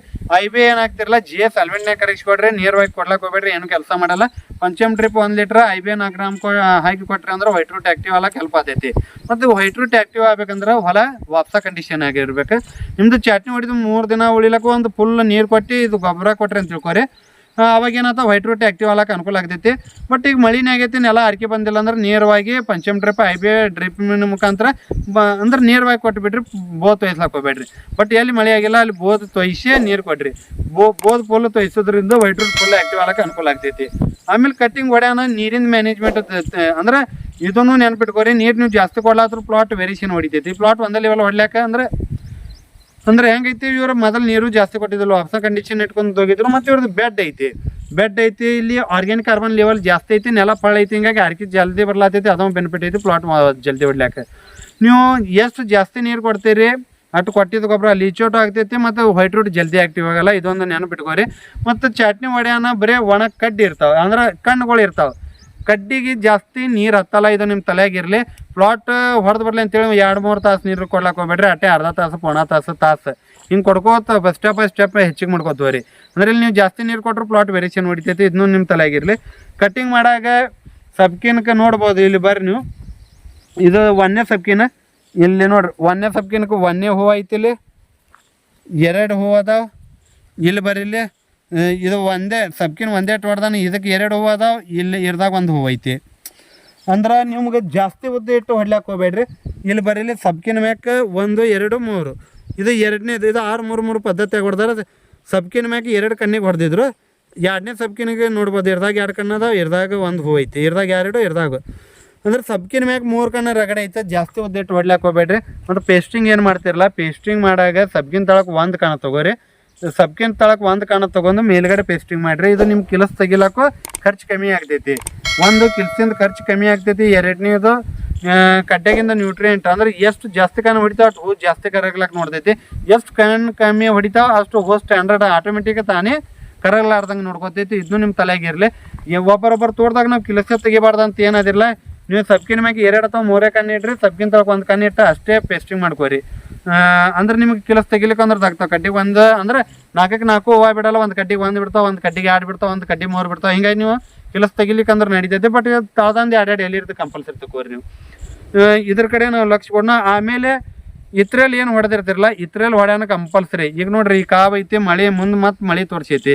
ಐ ಬಿ ಏನು ಹಾಕ್ತಿರಲ್ಲ, ಜಿ ಎಸ್ ಅಲ್ವೆಣ್ಣೆ ಕರಗಿಸ್ಕೊಡ್ರಿ ನೇರವಾಗಿ ಕೊಡ್ಲಕ್ಕೆ ಹೋಗ್ಬೇಡ್ರಿ, ಏನು ಕೆಲಸ ಮಾಡಲ್ಲ. ಪಂಚಮ್ ಟ್ರಿಪ್ ಒಂದು ಲೀಟ್ರ್, ಐ ಬಿ ನಾಲ್ಕು ಗ್ರಾಮ್ ಹಾಕಿ ಕೊಟ್ರಿ ಅಂದ್ರೆ ವೈಟ್ ರೂಟ್ ಆಕ್ಟಿವ್ ಅಲ್ಲ ಹೆಲ್ಪ್ ಆತೈತಿ. ಮತ್ತು ವೈಟ್ ರೂಟ್ ಆಕ್ಟಿವ್ ಆಗ್ಬೇಕಂದ್ರೆ ಹೊಲ ವಾಪ್ಸ ಕಂಡೀಷನ್ ಆಗಿರ್ಬೇಕು ನಿಮ್ದು ಚಟ್ನಿ ಹೊಡಿದು ಮೂರು ದಿನ ಉಳಿಲಕ್ಕೂ ಒಂದು ಫುಲ್ ನೀರು ಕೊಟ್ಟು ಇದು ಗೊಬ್ಬರ ಕೊಟ್ರಿ ಅಂತ ತಿಳ್ಕೊರಿ. ಅವಾಗ ಏನಂತ ವೈಟ್ ರೂಟ್ ಆಕ್ಟಿವ್ ಆಗಕ್ಕೆ ಅನುಕೂಲ ಆಗ್ತೈತಿ. ಬಟ್ ಈಗ ಮಳಿನೇ ಆಗೈತಿ, ನೆಲ ಅರಿಕೆ ಬಂದಿಲ್ಲ ಅಂದ್ರೆ ನೇರವಾಗಿ Pancham drip I B drip ಮುಖಾಂತರ ಬ, ಅಂದ್ರೆ ನೇರವಾಗಿ ಕೊಟ್ಬಿಟ್ರಿ ಬೋತ್ ತೊಯ್ಸ್ಲಾಕ್ ಬಟ್ ಎಲ್ಲಿ ಮಳೆ ಆಗಿಲ್ಲ, ಅಲ್ಲಿ ಬೋದ್ ತೊಯ್ಸಿ ನೀರು ಕೊಡ್ರಿ. ಬೋ, ಬೋದ್ ಫುಲ್ ತೊಯ್ಸೋದ್ರಿಂದ ವೈಟ್ ರೂಟ್ ಫುಲ್ ಆಕ್ಟಿವ್ ಆಗಕ್ಕೆ ಅನುಕೂಲ ಆಗ್ತೈತಿ. ಆಮೇಲೆ ಕಟ್ಟಿಂಗ್ ಹೊಡ್ಯಾನ, ನೀರಿನ ಮ್ಯಾನೇಜ್ಮೆಂಟ್ ಅಂದ್ರೆ ಇದನ್ನು ನೆನ್ಪಿಟ್ಕೋರಿ, ನೀರು ನೀವು ಜಾಸ್ತಿ ಕೊಡ್ಲಾತ್ರ ಪ್ಲಾಟ್ ವೆರಿಷನ್ ಹೊಡಿತೈತಿ. ಪ್ಲಾಟ್ ಒಂದೇ ಲೆವೆಲ್ ಹೊಡ್ಲಾಕ ಅಂದ್ರೆ ಅಂದ್ರೆ ಹೆಂಗೈತಿ, ಇವ್ರ ಮೊದಲು ನೀರು ಜಾಸ್ತಿ ಕೊಟ್ಟಿದ್ದಿಲ್ಲ ಆಪ್ಸನ್ ಕಂಡೀಷನ್ ಇಟ್ಕೊಂಡು ಹೋಗಿದ್ರು, ಮತ್ತೆ ಇವ್ರದ್ದು ಬೆಡ್ ಐತಿ. ಬೆಡ್ ಐತಿ, ಇಲ್ಲಿ ಆರ್ಗ್ಯಾನಿಕ್ ಕಾರ್ಬನ್ ಲೆವೆಲ್ ಜಾಸ್ತಿ ಐತಿ, ನೆಲ ಪಳ ಐತಿ, ಹಿಂಗಾಗಿ ಅರ್ಕಿ ಜಲ್ದಿ ಬರ್ಲಾತೈತಿ, ಅದೊಂದು ಬೆನಿಫಿಟ್ ಐತಿ ಪ್ಲಾಟ್ ಜಲ್ದಿ ಹೊಡ್ಲಾಕ ನೀವು ಎಷ್ಟು ಜಾಸ್ತಿ ನೀರು ಕೊಡ್ತೀರಿ ಅಷ್ಟು ಕೊಟ್ಟಿದ್ದ ಗೊಬ್ಬರ ಲೀಚೋಟ್ ಆಗ್ತೈತಿ, ಮತ್ತು ವೈಟ್ ರೂಟ್ ಜಲ್ದಿ ಆಕ್ಟಿವ್ ಆಗಲ್ಲ, ಇದೊಂದು ನೆನಪಿಟ್ಕೋರಿ ಮತ್ತು ಚಟ್ನಿ ಒಡ್ಯಾನ ಬರೀ ಒಣ ಕಡ್ಡಿ ಇರ್ತಾವೆ, ಅಂದ್ರೆ ಕಣ್ಣುಗಳು ಇರ್ತಾವೆ. ಕಡ್ಡಿಗೆ ಜಾಸ್ತಿ ನೀರು ಹತ್ತಲ್ಲ, ಇದು ನಿಮ್ಮ ತಲೆಯಾಗಿರಲಿ ಪ್ಲಾಟ್ ಹೊಡೆದು ಬರ್ಲಿ ಅಂತೇಳಿ ಎರಡು ಮೂರು ತಾಸು ನೀರು ಕೊಡ್ಲಾಕ್ ಹೋಗ್ಬೇಡ್ರಿ. ಅಟ್ಟೆ ಅರ್ಧ ತಾಸು, ಪೋಣ ತಾಸು ತಾಸು. ಹಿಂಗೆ ಕೊಡ್ಕೋತ ಸ್ಟೆಪ್ ಬೈ ಸ್ಟೆಪ್ ಹೆಚ್ಚಿಗೆ ಮಾಡ್ಕೋತೀವಿ ಅಂದ್ರೆ ಇಲ್ಲಿ ನೀವು ಜಾಸ್ತಿ ನೀರು ಕೊಟ್ಟರು ಪ್ಲಾಟ್ ವೆರಿಷನ್ ಹೊಡಿತೈತಿ ಇದನ್ನು ನಿಮ್ಮ ತಲೆಯಾಗಿರಲಿ ಕಟ್ಟಿಂಗ್ ಮಾಡಾಗ ಸಬ್ಕಿನ್ಕ ನೋಡ್ಬೋದು, ಇಲ್ಲಿ ಬರ್ರಿ ನೀವು. ಇದು ಒನ್ನೆ ಸಬ್ಕಿನ. ಇಲ್ಲಿ ನೋಡ್ರಿ ಒನ್ನೆ ಸಬ್ಕಿನಕ್ಕೆ ಒಂದನೇ ಹೂವು ಐತಿ ಇಲ್ಲಿ. ಎರಡು ಹೂವು ಅದಾವ. ಇಲ್ಲಿ ಬರೀಲಿ ಇದು ಒಂದೇ, ಸಬ್ಕಿನ ಒಂದೇ ಹೊಡ್ದಾನ ಇದಕ್ಕೆ ಎರಡು ಹೂವು ಅದಾವ, ಇಲ್ಲಿ ಇರ್ದಾಗ ಒಂದು ಹೂವು ಐತಿ. ಅಂದ್ರೆ ನಿಮ್ಗೆ ಜಾಸ್ತಿ ಉದ್ದ ಇಟ್ಟು ಹೊಡ್ಲಿಕ್ಕೆ ಹೋಗ್ಬೇಡ್ರಿ. ಇಲ್ಲಿ ಬರೀಲಿ ಸಬ್ಕಿನ ಮ್ಯಾಕ ಒಂದು, ಎರಡು, ಮೂರು. ಇದು ಎರಡನೇದು, ಇದು ಆರು, ಮೂರು ಮೂರು ಪದ್ಧತಿಯಾಗಿ ಹೊಡೆದಾರ ಸಬ್ಕಿನ ಮ್ಯಾಕ ಎರಡು ಕಣ್ಣಿಗೆ ಹೊಡೆದಿದ್ರು. ಎರಡನೇ ಸಬ್ಕಿನಿಗೆ ನೋಡ್ಬೋದು, ಇರ್ದಾಗ ಎರಡು ಕಣ್ಣು ಅದಾವ, ಇರ್ದಾಗ ಒಂದು ಹೂವು ಐತಿ. ಇರ್ದಾಗ ಎರಡು, ಇರ್ದಾಗ. ಅಂದ್ರೆ ಸಬ್ಕಿನ ಮ್ಯಾಗ ಮೂರು ಕಣ್ಣ ರಗಡೆ ಐತೆ, ಜಾಸ್ತಿ ಉದ್ದಿಟ್ಟು ಹೊಡ್ಲಿಕ್ಕೆ ಹೋಗ್ಬೇಡ್ರಿ. ಮತ್ತು ಪೇಸ್ಟಿಂಗ್ ಏನು ಮಾಡ್ತಿರಲ್ಲ ಪೇಸ್ಟಿಂಗ್ ಮಾಡಾಗ ಸಬ್ಕಿನ ತಳಕ್ಕೆ ಒಂದು ಕಣ ತಗೋರಿ. ಸಬ್ಕಿನ ತಳಕ್ಕೆ ಒಂದು ಕಣ ತಗೊಂಡು ಮೇಲ್ಗಡೆ ಪೇಸ್ಟಿಂಗ್ ಮಾಡ್ರಿ. ಇದು ನಿಮ್ಮ ಕಿಲಸ್ ತೆಗಿಲಕ್ಕೂ ಖರ್ಚು ಕಮ್ಮಿ ಆಗ್ತೈತಿ. ಒಂದು ಕಿಲ್ಸಿಂದ ಖರ್ಚು ಕಮ್ಮಿ ಆಗ್ತೈತಿ. ಎರಡನೇದು ಕಡ್ಡೆಗಿಂದ ನ್ಯೂಟ್ರಿಯೆಂಟ್ ಅಂದ್ರೆ ಎಷ್ಟು ಜಾಸ್ತಿ ಕಣ್ಣು ಹೊಡಿತಾವ ಅಷ್ಟು ಹೂ ಜಾಸ್ತಿ ಕರಗ್ಲಾಕ್ ನೋಡ್ತೈತಿ. ಎಷ್ಟು ಕಣ್ಣು ಕಮ್ಮಿ ಹೊಡಿತಾವ ಅಷ್ಟು ಹೂ ಸ್ಟ್ಯಾಂಡರ್ಡ್ ಆಟೋಮೆಟಿಕ್ ತಾನೇ ಕರಗ್ಲಾರ್ದಂಗೆ ನೋಡ್ಕೊತೈತಿ. ಇದನ್ನು ನಿಮ್ಮ ತಲೆಯಾಗಿರಲಿ ಒಬ್ಬರೊಬ್ಬರು ತೋಟದಾಗ ನಾವು ಕಿಲಸ ತೆಗಿಬಾರ್ದು ಅಂತ ಏನದಿಲ್ಲ ನೀವು ಸಬ್ಕಿನ ಮ್ಯಾಗೆ ಎರಡು ಅಥವಾ ಮೂರೇ ಕಣ್ಣು ಇಡ್ರಿ, ಸಬ್ಕಿನ ತಳಕ್ಕೆ ಒಂದು ಕಣ್ಣು ಇಟ್ಟು ಅಷ್ಟೇ ಪೇಸ್ಟಿಂಗ್ ಮಾಡ್ಕೋರಿ. ಅಂದ್ರೆ ನಿಮ್ಗೆ ಕಿಲಸ್ ತೆಗಿಲಿಕ್ಕೆ ಅಂದ್ರೆ ಆಗ್ತಾವ ಕಡ್ಡಿಗೆ ಒಂದು, ಅಂದ್ರೆ ನಾಲ್ಕಕ್ಕೆ ನಾಲ್ಕು ಹೂವು ಬಿಡಲ್ಲ ಒಂದು ಕಡ್ಡಿಗೆ ಒಂದು ಬಿಡ್ತಾವೆ, ಒಂದು ಕಡ್ಡಿಗೆ ಎರಡು ಬಿಡ್ತಾವೆ, ಒಂದು ಕಡ್ಡಿ ಮೂರು ಬಿಡ್ತಾವೆ, ಹಿಂಗಾಗಿ ನೀವು ಕೆಲಸ ತೆಗಿಲಿಕ್ಕೆ ಅಂದ್ರೆ ನಡೀತೈತೆ ಬಟ್ ತಾವ್ದಂದು ಎರಡು ಎರಡು ಎಲ್ಲಿ ಇರ್ತದೆ ಕಂಪಲ್ಸರಿ ತಗೋರಿ ನೀವು. ಇದ್ರ ಕಡೆ ನಾವು ಲಕ್ಷ ಕೊಡೋಣ ಆಮೇಲೆ ಇತ್ರಲ್ಲಿ ಏನು ಹೊಡೆದಿರ್ತಿರಲ್ಲ ಇತ್ರಲ್ಲಿ ಹೊಡ್ಯಾನ ಕಂಪಲ್ಸರಿ ಈಗ ನೋಡ್ರಿ, ಈ ಕಾವ್ ಐತಿ, ಮಳೆ ಮುಂದೆ ಮತ್ತೆ ಮಳೆ ತೋರಿಸೈತಿ.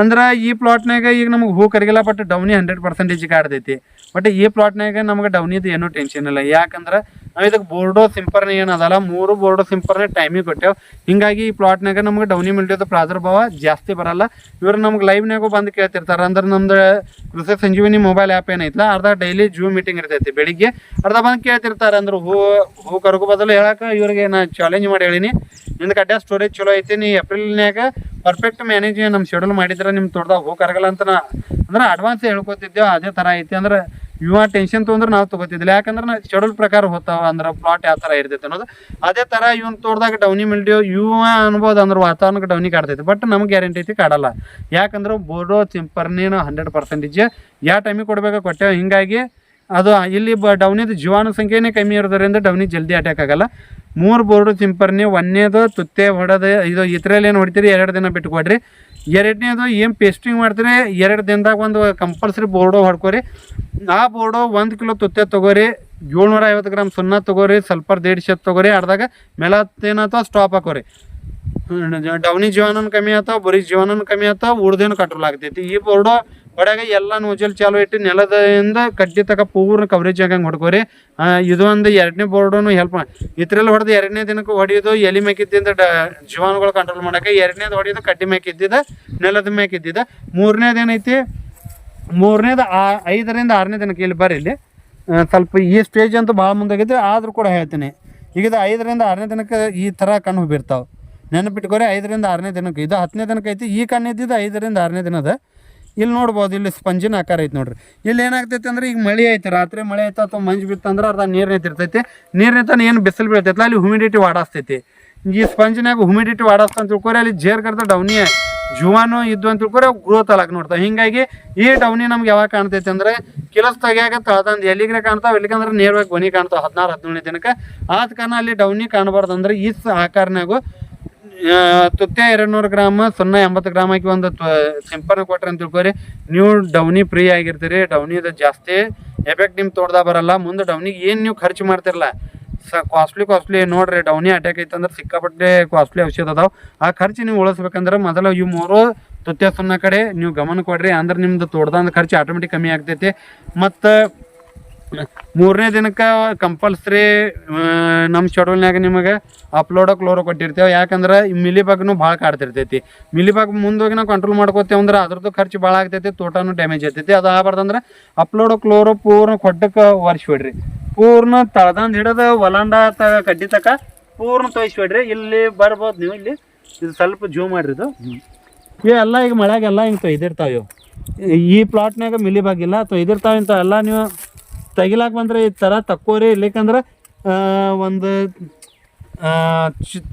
ಅಂದ್ರೆ ಈ ಪ್ಲಾಟ್ನಾಗ ಈಗ ನಮಗೆ ಹೂ ಕರಿಗಿಲ್ಲ ಬಟ್ ಡೌನಿ ಹಂಡ್ರೆಡ್ ಪರ್ಸೆಂಟೇಜ್ ಕಾಡ್ತೈತಿ ಬಟ್ ಈ ಪ್ಲಾಟ್ನಾಗ ನಮ್ಗೆ ಡೌನಿದು ಏನೂ ಟೆನ್ಷನ್ ಇಲ್ಲ. ಯಾಕಂದ್ರೆ ನಾವು ಇದಕ್ಕೆ ಬೋರ್ಡೋ ಸಿಂಪರ್ನೆ ಏನದಲ್ಲ ಮೂರು ಬೋರ್ಡೋ ಸಿಂಪರ್ನ ಟೈಮಿಗೆ ಕೊಟ್ಟೆವು. ಹಿಂಗಾಗಿ ಈ ಪ್ಲಾಟ್ನಾಗ ನಮ್ಗೆ ಡೌನಿ ಮಿಲ್ಟಿದ ಪ್ರಾದುರ್ಭಾವ ಜಾಸ್ತಿ ಬರಲ್ಲ. ಇವ್ರು ನಮ್ಗೆ ಲೈವ್ನಾಗೂ ಬಂದು ಕೇಳ್ತಿರ್ತಾರೆ. ಅಂದ್ರೆ ನಮ್ದು ಕೃಷಿ ಸಂಜೀವಿನಿ ಮೊಬೈಲ್ ಆ್ಯಪ್ ಏನೈತಲ್ಲ ಅರ್ಧ ಡೈಲಿ ಜೂಮ್ ಮೀಟಿಂಗ್ ಇರ್ತೈತಿ ಬೆಳಿಗ್ಗೆ. ಅರ್ಧ ಬಂದು ಕೇಳ್ತಿರ್ತಾರೆ ಅಂದ್ರೆ, ಹೂ ಹೂ ಕರ್ಗು ಬದಲು ಹೇಳಕ್ಕೆ ಇವ್ರಿಗೆ ನಾ ಚಾಲೆಂಜ್ ಮಾಡಿ ಹೇಳಿನಿ. ನಿಂದು ಕಡ್ಡೆ ಸ್ಟೋರೇಜ್ ಚಲೋ ಐತಿ, ನೀ ಏಪ್ರಿಲ್ನಾಗ ಪರ್ಫೆಕ್ಟ್ ಮ್ಯಾನೇಜ್ ನಮ್ಮ ಶೆಡ್ಯೂಲ್ ಮಾಡಿದ್ರೆ ನಿಮ್ಮ ತೋಟದಾಗ ಹೂ ಕರಗಲ್ಲ ಅಂತ ಅಂದ್ರೆ ಅಡ್ವಾನ್ಸ್ ಹೇಳ್ಕೊತಿದ್ದೇವೆ ಅದೇ ಥರ ಐತಿ. ಅಂದ್ರೆ ಇವ ಟೆನ್ಷನ್ ತೊಂದ್ರೆ ನಾವು ತಗೋತಿದ್ದಿಲ್ಲ. ಯಾಕಂದ್ರೆ ನಾ ಶೆಡ್ಯೂಲ್ ಪ್ರಕಾರ ಹೋಗ್ತಾವ ಅಂದ್ರೆ ಪ್ಲಾಟ್ ಯಾವ ಥರ ಇರ್ತೈತೆ ಅನ್ನೋದು. ಅದೇ ಥರ ಇವನ್ ತೋಟದಾಗ ಡೌನಿ ಮಿಲ್ಡಿಯೋ ಇವ ಅನ್ಬೋದು ಅಂದ್ರೆ ವಾತಾವರಣಕ್ಕೆ ಡೌನಿ ಕಾಡ್ತೈತೆ. ಬಟ್ ನಮ್ಗೆ ಗ್ಯಾರಂಟಿ ಐತಿ ಕಾಡಲ್ಲ. ಯಾಕಂದ್ರೆ ಬೋರ್ಡೋ ಚಿಂಪರ್ನೇನು ಹಂಡ್ರೆಡ್ ಪರ್ಸೆಂಟೇಜ್ ಯಾವ ಟೈಮಿಗೆ ಕೊಡ್ಬೇಕು ಕೊಟ್ಟೆವು ಹಿಂಗಾಗಿ ಅದು ಇಲ್ಲಿ ಬ ಡೌನಿದ ಜೀವಾಣು ಸಂಖ್ಯೆನೇ ಕಮ್ಮಿ ಇರೋದ್ರಿಂದ ಡೌನಿ ಜಲ್ದಿ ಅಟ್ಯಾಕ್ ಆಗಲ್ಲ. ಮೂರು ಬೋರ್ಡು ಚಿಂಪರ್ನಿ ಒಂದೇದು ತುತ್ತೆ, ಹೊಡೆದು, ಇದು ಇತರಲ್ಲಿ ಏನು ಹೊಡಿತೀರಿ, ಎರಡು ದಿನ ಬಿಟ್ಕೊಡ್ರಿ. ಎರಡನೇದು ಏನು ಪೇಸ್ಟಿಂಗ್ ಮಾಡ್ತೀರಿ? ಎರಡು ದಿನದಾಗ ಒಂದು ಕಂಪಲ್ಸರಿ ಬೋರ್ಡೋ ಹೊಡ್ಕೊರಿ. ಆ ಬೋರ್ಡೋ ಒಂದು ಕಿಲೋ ತುತ್ತೆ ತೊಗೋರಿ ಏಳ್ನೂರ ಐವತ್ತು ಗ್ರಾಮ್ ಸುಣ್ಣ ತೊಗೋರಿ ದೇಡ್ ಶತ್ ತೊಗೋರಿ ಅರ್ದಾಗ ಮೆಲತ್ತೇನ ಅಥವಾ ಸ್ಟಾಪ್ ಹಾಕೋರಿ. ಡೌನಿ ಜೀವನನ ಕಮ್ಮಿ ಆತಾವ ಬರೀ ಜೀವನನ ಕಮ್ಮಿ ಆಯ್ತಾವ ಉಳ್ದೇನು ಕಂಟ್ರೋಲ್ ಆಗ್ತೈತಿ. ಈ ಬೋರ್ಡು ಹೊಡ್ಯಾಗ ಎಲ್ಲ ನೋಜಲ್ ಚಾಲು ಇಟ್ಟು ನೆಲದಿಂದ ಕಡ್ಡಿ ತಕ ಪೂರ್ಣ ಕವರೇಜ್ ಆಗಂಗೆ ಹೊಡ್ಕೋರಿ. ಇದು ಒಂದು ಎರಡನೇ ಬೋರ್ಡನು ಹೆಲ್ಪ್ ಇದ್ರಲ್ಲಿ ಹೊಡೆದು ಎರಡನೇ ದಿನಕ್ಕೆ ಹೊಡಿಯೋದು ಎಲಿ ಮೇಕಿದ್ದಿಂದ ಡ ಜೀವಾಣುಗಳು ಕಂಟ್ರೋಲ್ ಮಾಡೋಕೆ ಎರಡನೇದು ಹೊಡಿಯೋದು ಕಡ್ಡಿ ಮೇಕಿದ್ದಿದ್ದ ನೆಲದ ಮೇಕಿದ್ದಿದ್ದ ಮೂರನೇದು ಏನೈತಿ ಮೂರನೇದು ಆ ಐದರಿಂದ ಆರನೇ ದಿನಕ್ಕೆ ಇಲ್ಲಿ ಬರ್ರಿ ಇಲ್ಲಿ. ಸ್ವಲ್ಪ ಈ ಸ್ಟೇಜ್ ಅಂತೂ ಭಾಳ ಮುಂದಾಗಿದ್ದೆ ಆದರೂ ಕೂಡ ಹೇಳ್ತೀನಿ. ಈಗ ಇದು ಐದರಿಂದ ಆರನೇ ದಿನಕ್ಕೆ ಈ ಥರ ಕಣ್ಣು ಬೀರ್ತಾವೆ ನೆನಪಿಟ್ಕೋರಿ ಐದರಿಂದ ಆರನೇ ದಿನಕ್ಕೆ, ಇದು ಹತ್ತನೇ ದಿನಕ್ಕೆ ಐತಿ, ಈ ಕಣ್ಣು ಇದ್ದಿದ್ದು ಐದರಿಂದ ಆರನೇ ದಿನದ. ಇಲ್ಲಿ ನೋಡ್ಬೋದು, ಇಲ್ಲಿ ಸ್ಪಂಜಿನ ಆಕಾರ ಐತೆ ನೋಡ್ರಿ. ಇಲ್ಲಿ ಏನಾಗ್ತೈತೆ ಅಂದ್ರೆ ಈಗ ಮಳೆ ಐತೆ, ರಾತ್ರಿ ಮಳೆ ಐತೆ ಅಥವಾ ಮಂಜು ಬಿತ್ತಂದ್ರೆ ಅರ್ಧ ನೀರು ನಿಂತಿರ್ತೈತಿ ನೀರು ನಿಂತಾನೆ ಏನು ಬಿಸಿಲು ಬೀಳ್ತೈತಲ್ಲ, ಅಲ್ಲಿ ಹ್ಯುಮಿಡಿಟಿ ವಾಡಾಸ್ತೈತಿ. ಈ ಸ್ಪಂಜಿನಾಗ ಹ್ಯುಮಿಡಿಟಿ ವಾಡಾಸ್ತ ಅಂತ ತಿಳ್ಕೊರಿ, ಅಲ್ಲಿ ಜೇರ್ ಕರ್ತ ಡೌನಿ, ಜುವಾನು ಇದ್ದು ಅಂತ ತಿಳ್ಕೊರಿ ಗ್ರೋತ್ ಅಲಾಕ್ ನೋಡ್ತಾವೆ ಹಿಂಗಾಗಿ ಈ ಡೌನಿ ನಮ್ಗೆ ಯಾವಾಗ ಕಾಣ್ತೈತೆ ಅಂದ್ರೆ, ಕೆಲಸ ತೆಗಿಯಾಕ ತಳದಂದು ಎಲ್ಲಿಗ್ರೆ ಕಾಣ್ತಾವೆ ಎಲ್ಲಿಗಂದ್ರೆ ನೇರವಾಗಿ ಗೊನಿ ಕಾಣ್ತಾವೆ, ಹದಿನಾರು, ಹದಿನೇಳನೇ ದಿನಕ್ಕೆ. ಆದ ಕಾರಣ ಅಲ್ಲಿ ಡೌನಿ ಕಾಣಬಾರ್ದು ಈ ಆಕಾರನಾಗು ತುತ್ತೆ ಎರಡು ನೂರು ಗ್ರಾಮ, ಸೊನ್ನೆ ಎಂಬತ್ತು ಗ್ರಾಮ್ ಹಾಕಿ ಒಂದು ಸಿಂಪನ್ನು ಕೊಟ್ರಿ ಅಂತ ತಿಳ್ಕೊರಿ. ನೀವು ಡೌನಿ ಫ್ರೀ ಆಗಿರ್ತೀರಿ ಡೌನಿದ ಜಾಸ್ತಿ. ಎಫೆಕ್ಟ್ ನಿಮ್ಮ ತೋಟದಾಗ ಬರಲ್ಲ. ಮುಂದೆ ಡೌನಿಗೆ ಏನು ನೀವು ಖರ್ಚು ಮಾಡ್ತಿರಲ್ಲ ಸ ಕಾಸ್ಟ್ಲಿ ಕಾಸ್ಟ್ಲಿ ನೋಡ್ರಿ, ಡೌನಿ ಅಟ್ಯಾಕ್ ಐತಂದ್ರೆ ಸಿಕ್ಕಾಪಟ್ಟೆ ಕಾಸ್ಟ್ಲಿ ಔಷಧ ಅದಾವ. ಆ ಖರ್ಚು ನೀವು ಉಳಿಸ್ಬೇಕಂದ್ರೆ ಮೊದಲು ಇವು ಮೂರು ತುತ್ತೆ ಸುಣ್ಣ ಕಡೆ ನೀವು ಗಮನ ಕೊಡ್ರಿ. ಅಂದ್ರೆ ನಿಮ್ದು ತೋಟದ ಖರ್ಚು ಆಟೋಮೆಟಿಕ್ ಕಮ್ಮಿ ಆಗ್ತೈತಿ. ಮತ್ತು ಮೂರನೇ ದಿನಕ್ಕೆ ಕಂಪಲ್ಸರಿ ನಮ್ಮ ಶೆಡ್ಯೂಲ್ನಾಗ ನಿಮಗೆ ಅಪ್ಲೋಡ ಕ್ಲೋರೋ ಕೊಟ್ಟಿರ್ತೇವೆ. ಯಾಕಂದ್ರೆ ಈ ಮಿಲಿಬಗ್ನು ಭಾಳ ಕಾಡ್ತಿರ್ತೈತಿ. ಮಿಲಿಬಗ್ ಮುಂದೋಗಿ ನಾವು ಕಂಟ್ರೋಲ್ ಮಾಡ್ಕೋತೇವೆ ಅಂದ್ರೆ ಅದ್ರದ್ದು ಖರ್ಚು ಭಾಳ ಆಗ್ತೈತಿ ತೋಟನೂ ಡ್ಯಾಮೇಜ್ ಆಗ್ತೈತಿ. ಅದು ಆಗ್ಬಾರ್ದಂದ್ರೆ ಅಪ್ಲೋಡ ಕ್ಲೋರೋ ಪೂರ್ಣ ಕೊಟ್ಟಕ್ಕೆ ಒರೆಸ್ಬಿಡ್ರಿ ಪೂರ್ಣ ತಳದಂದು ಹಿಡಿದು ಒಲಾಂಡ ತ ಕಡ್ಡಿ ತಕ ಪೂರ್ಣ ತೋಯಿಸ್ಬಿಡ್ರಿ ಇಲ್ಲಿ ಬರ್ಬೋದು ನೀವು ಇಲ್ಲಿ. ಇದು ಸ್ವಲ್ಪ ಜೂ ಮಾಡ್ರಿ ಇದು. ಇವೆಲ್ಲ ಈಗ ಮಳೆಗೆಲ್ಲ ಹಿಂಗೆ ತೊಯ್ದಿರ್ತಾವೆ ಇವು. ಈ ಪ್ಲಾಟ್ನಾಗ ಮಿಲಿಬಾಗಿಲ್ಲ ತೊಯ್ದಿರ್ತಾವೆ ಇಂಥ ಎಲ್ಲ ನೀವು ತೆಗಿಲಾಕ ಬಂದ್ರೆ ಈ ಥರ ತಕ್ಕೋರಿ ಇರ್ಲಿಕ್ಕಂದ್ರೆ ಒಂದು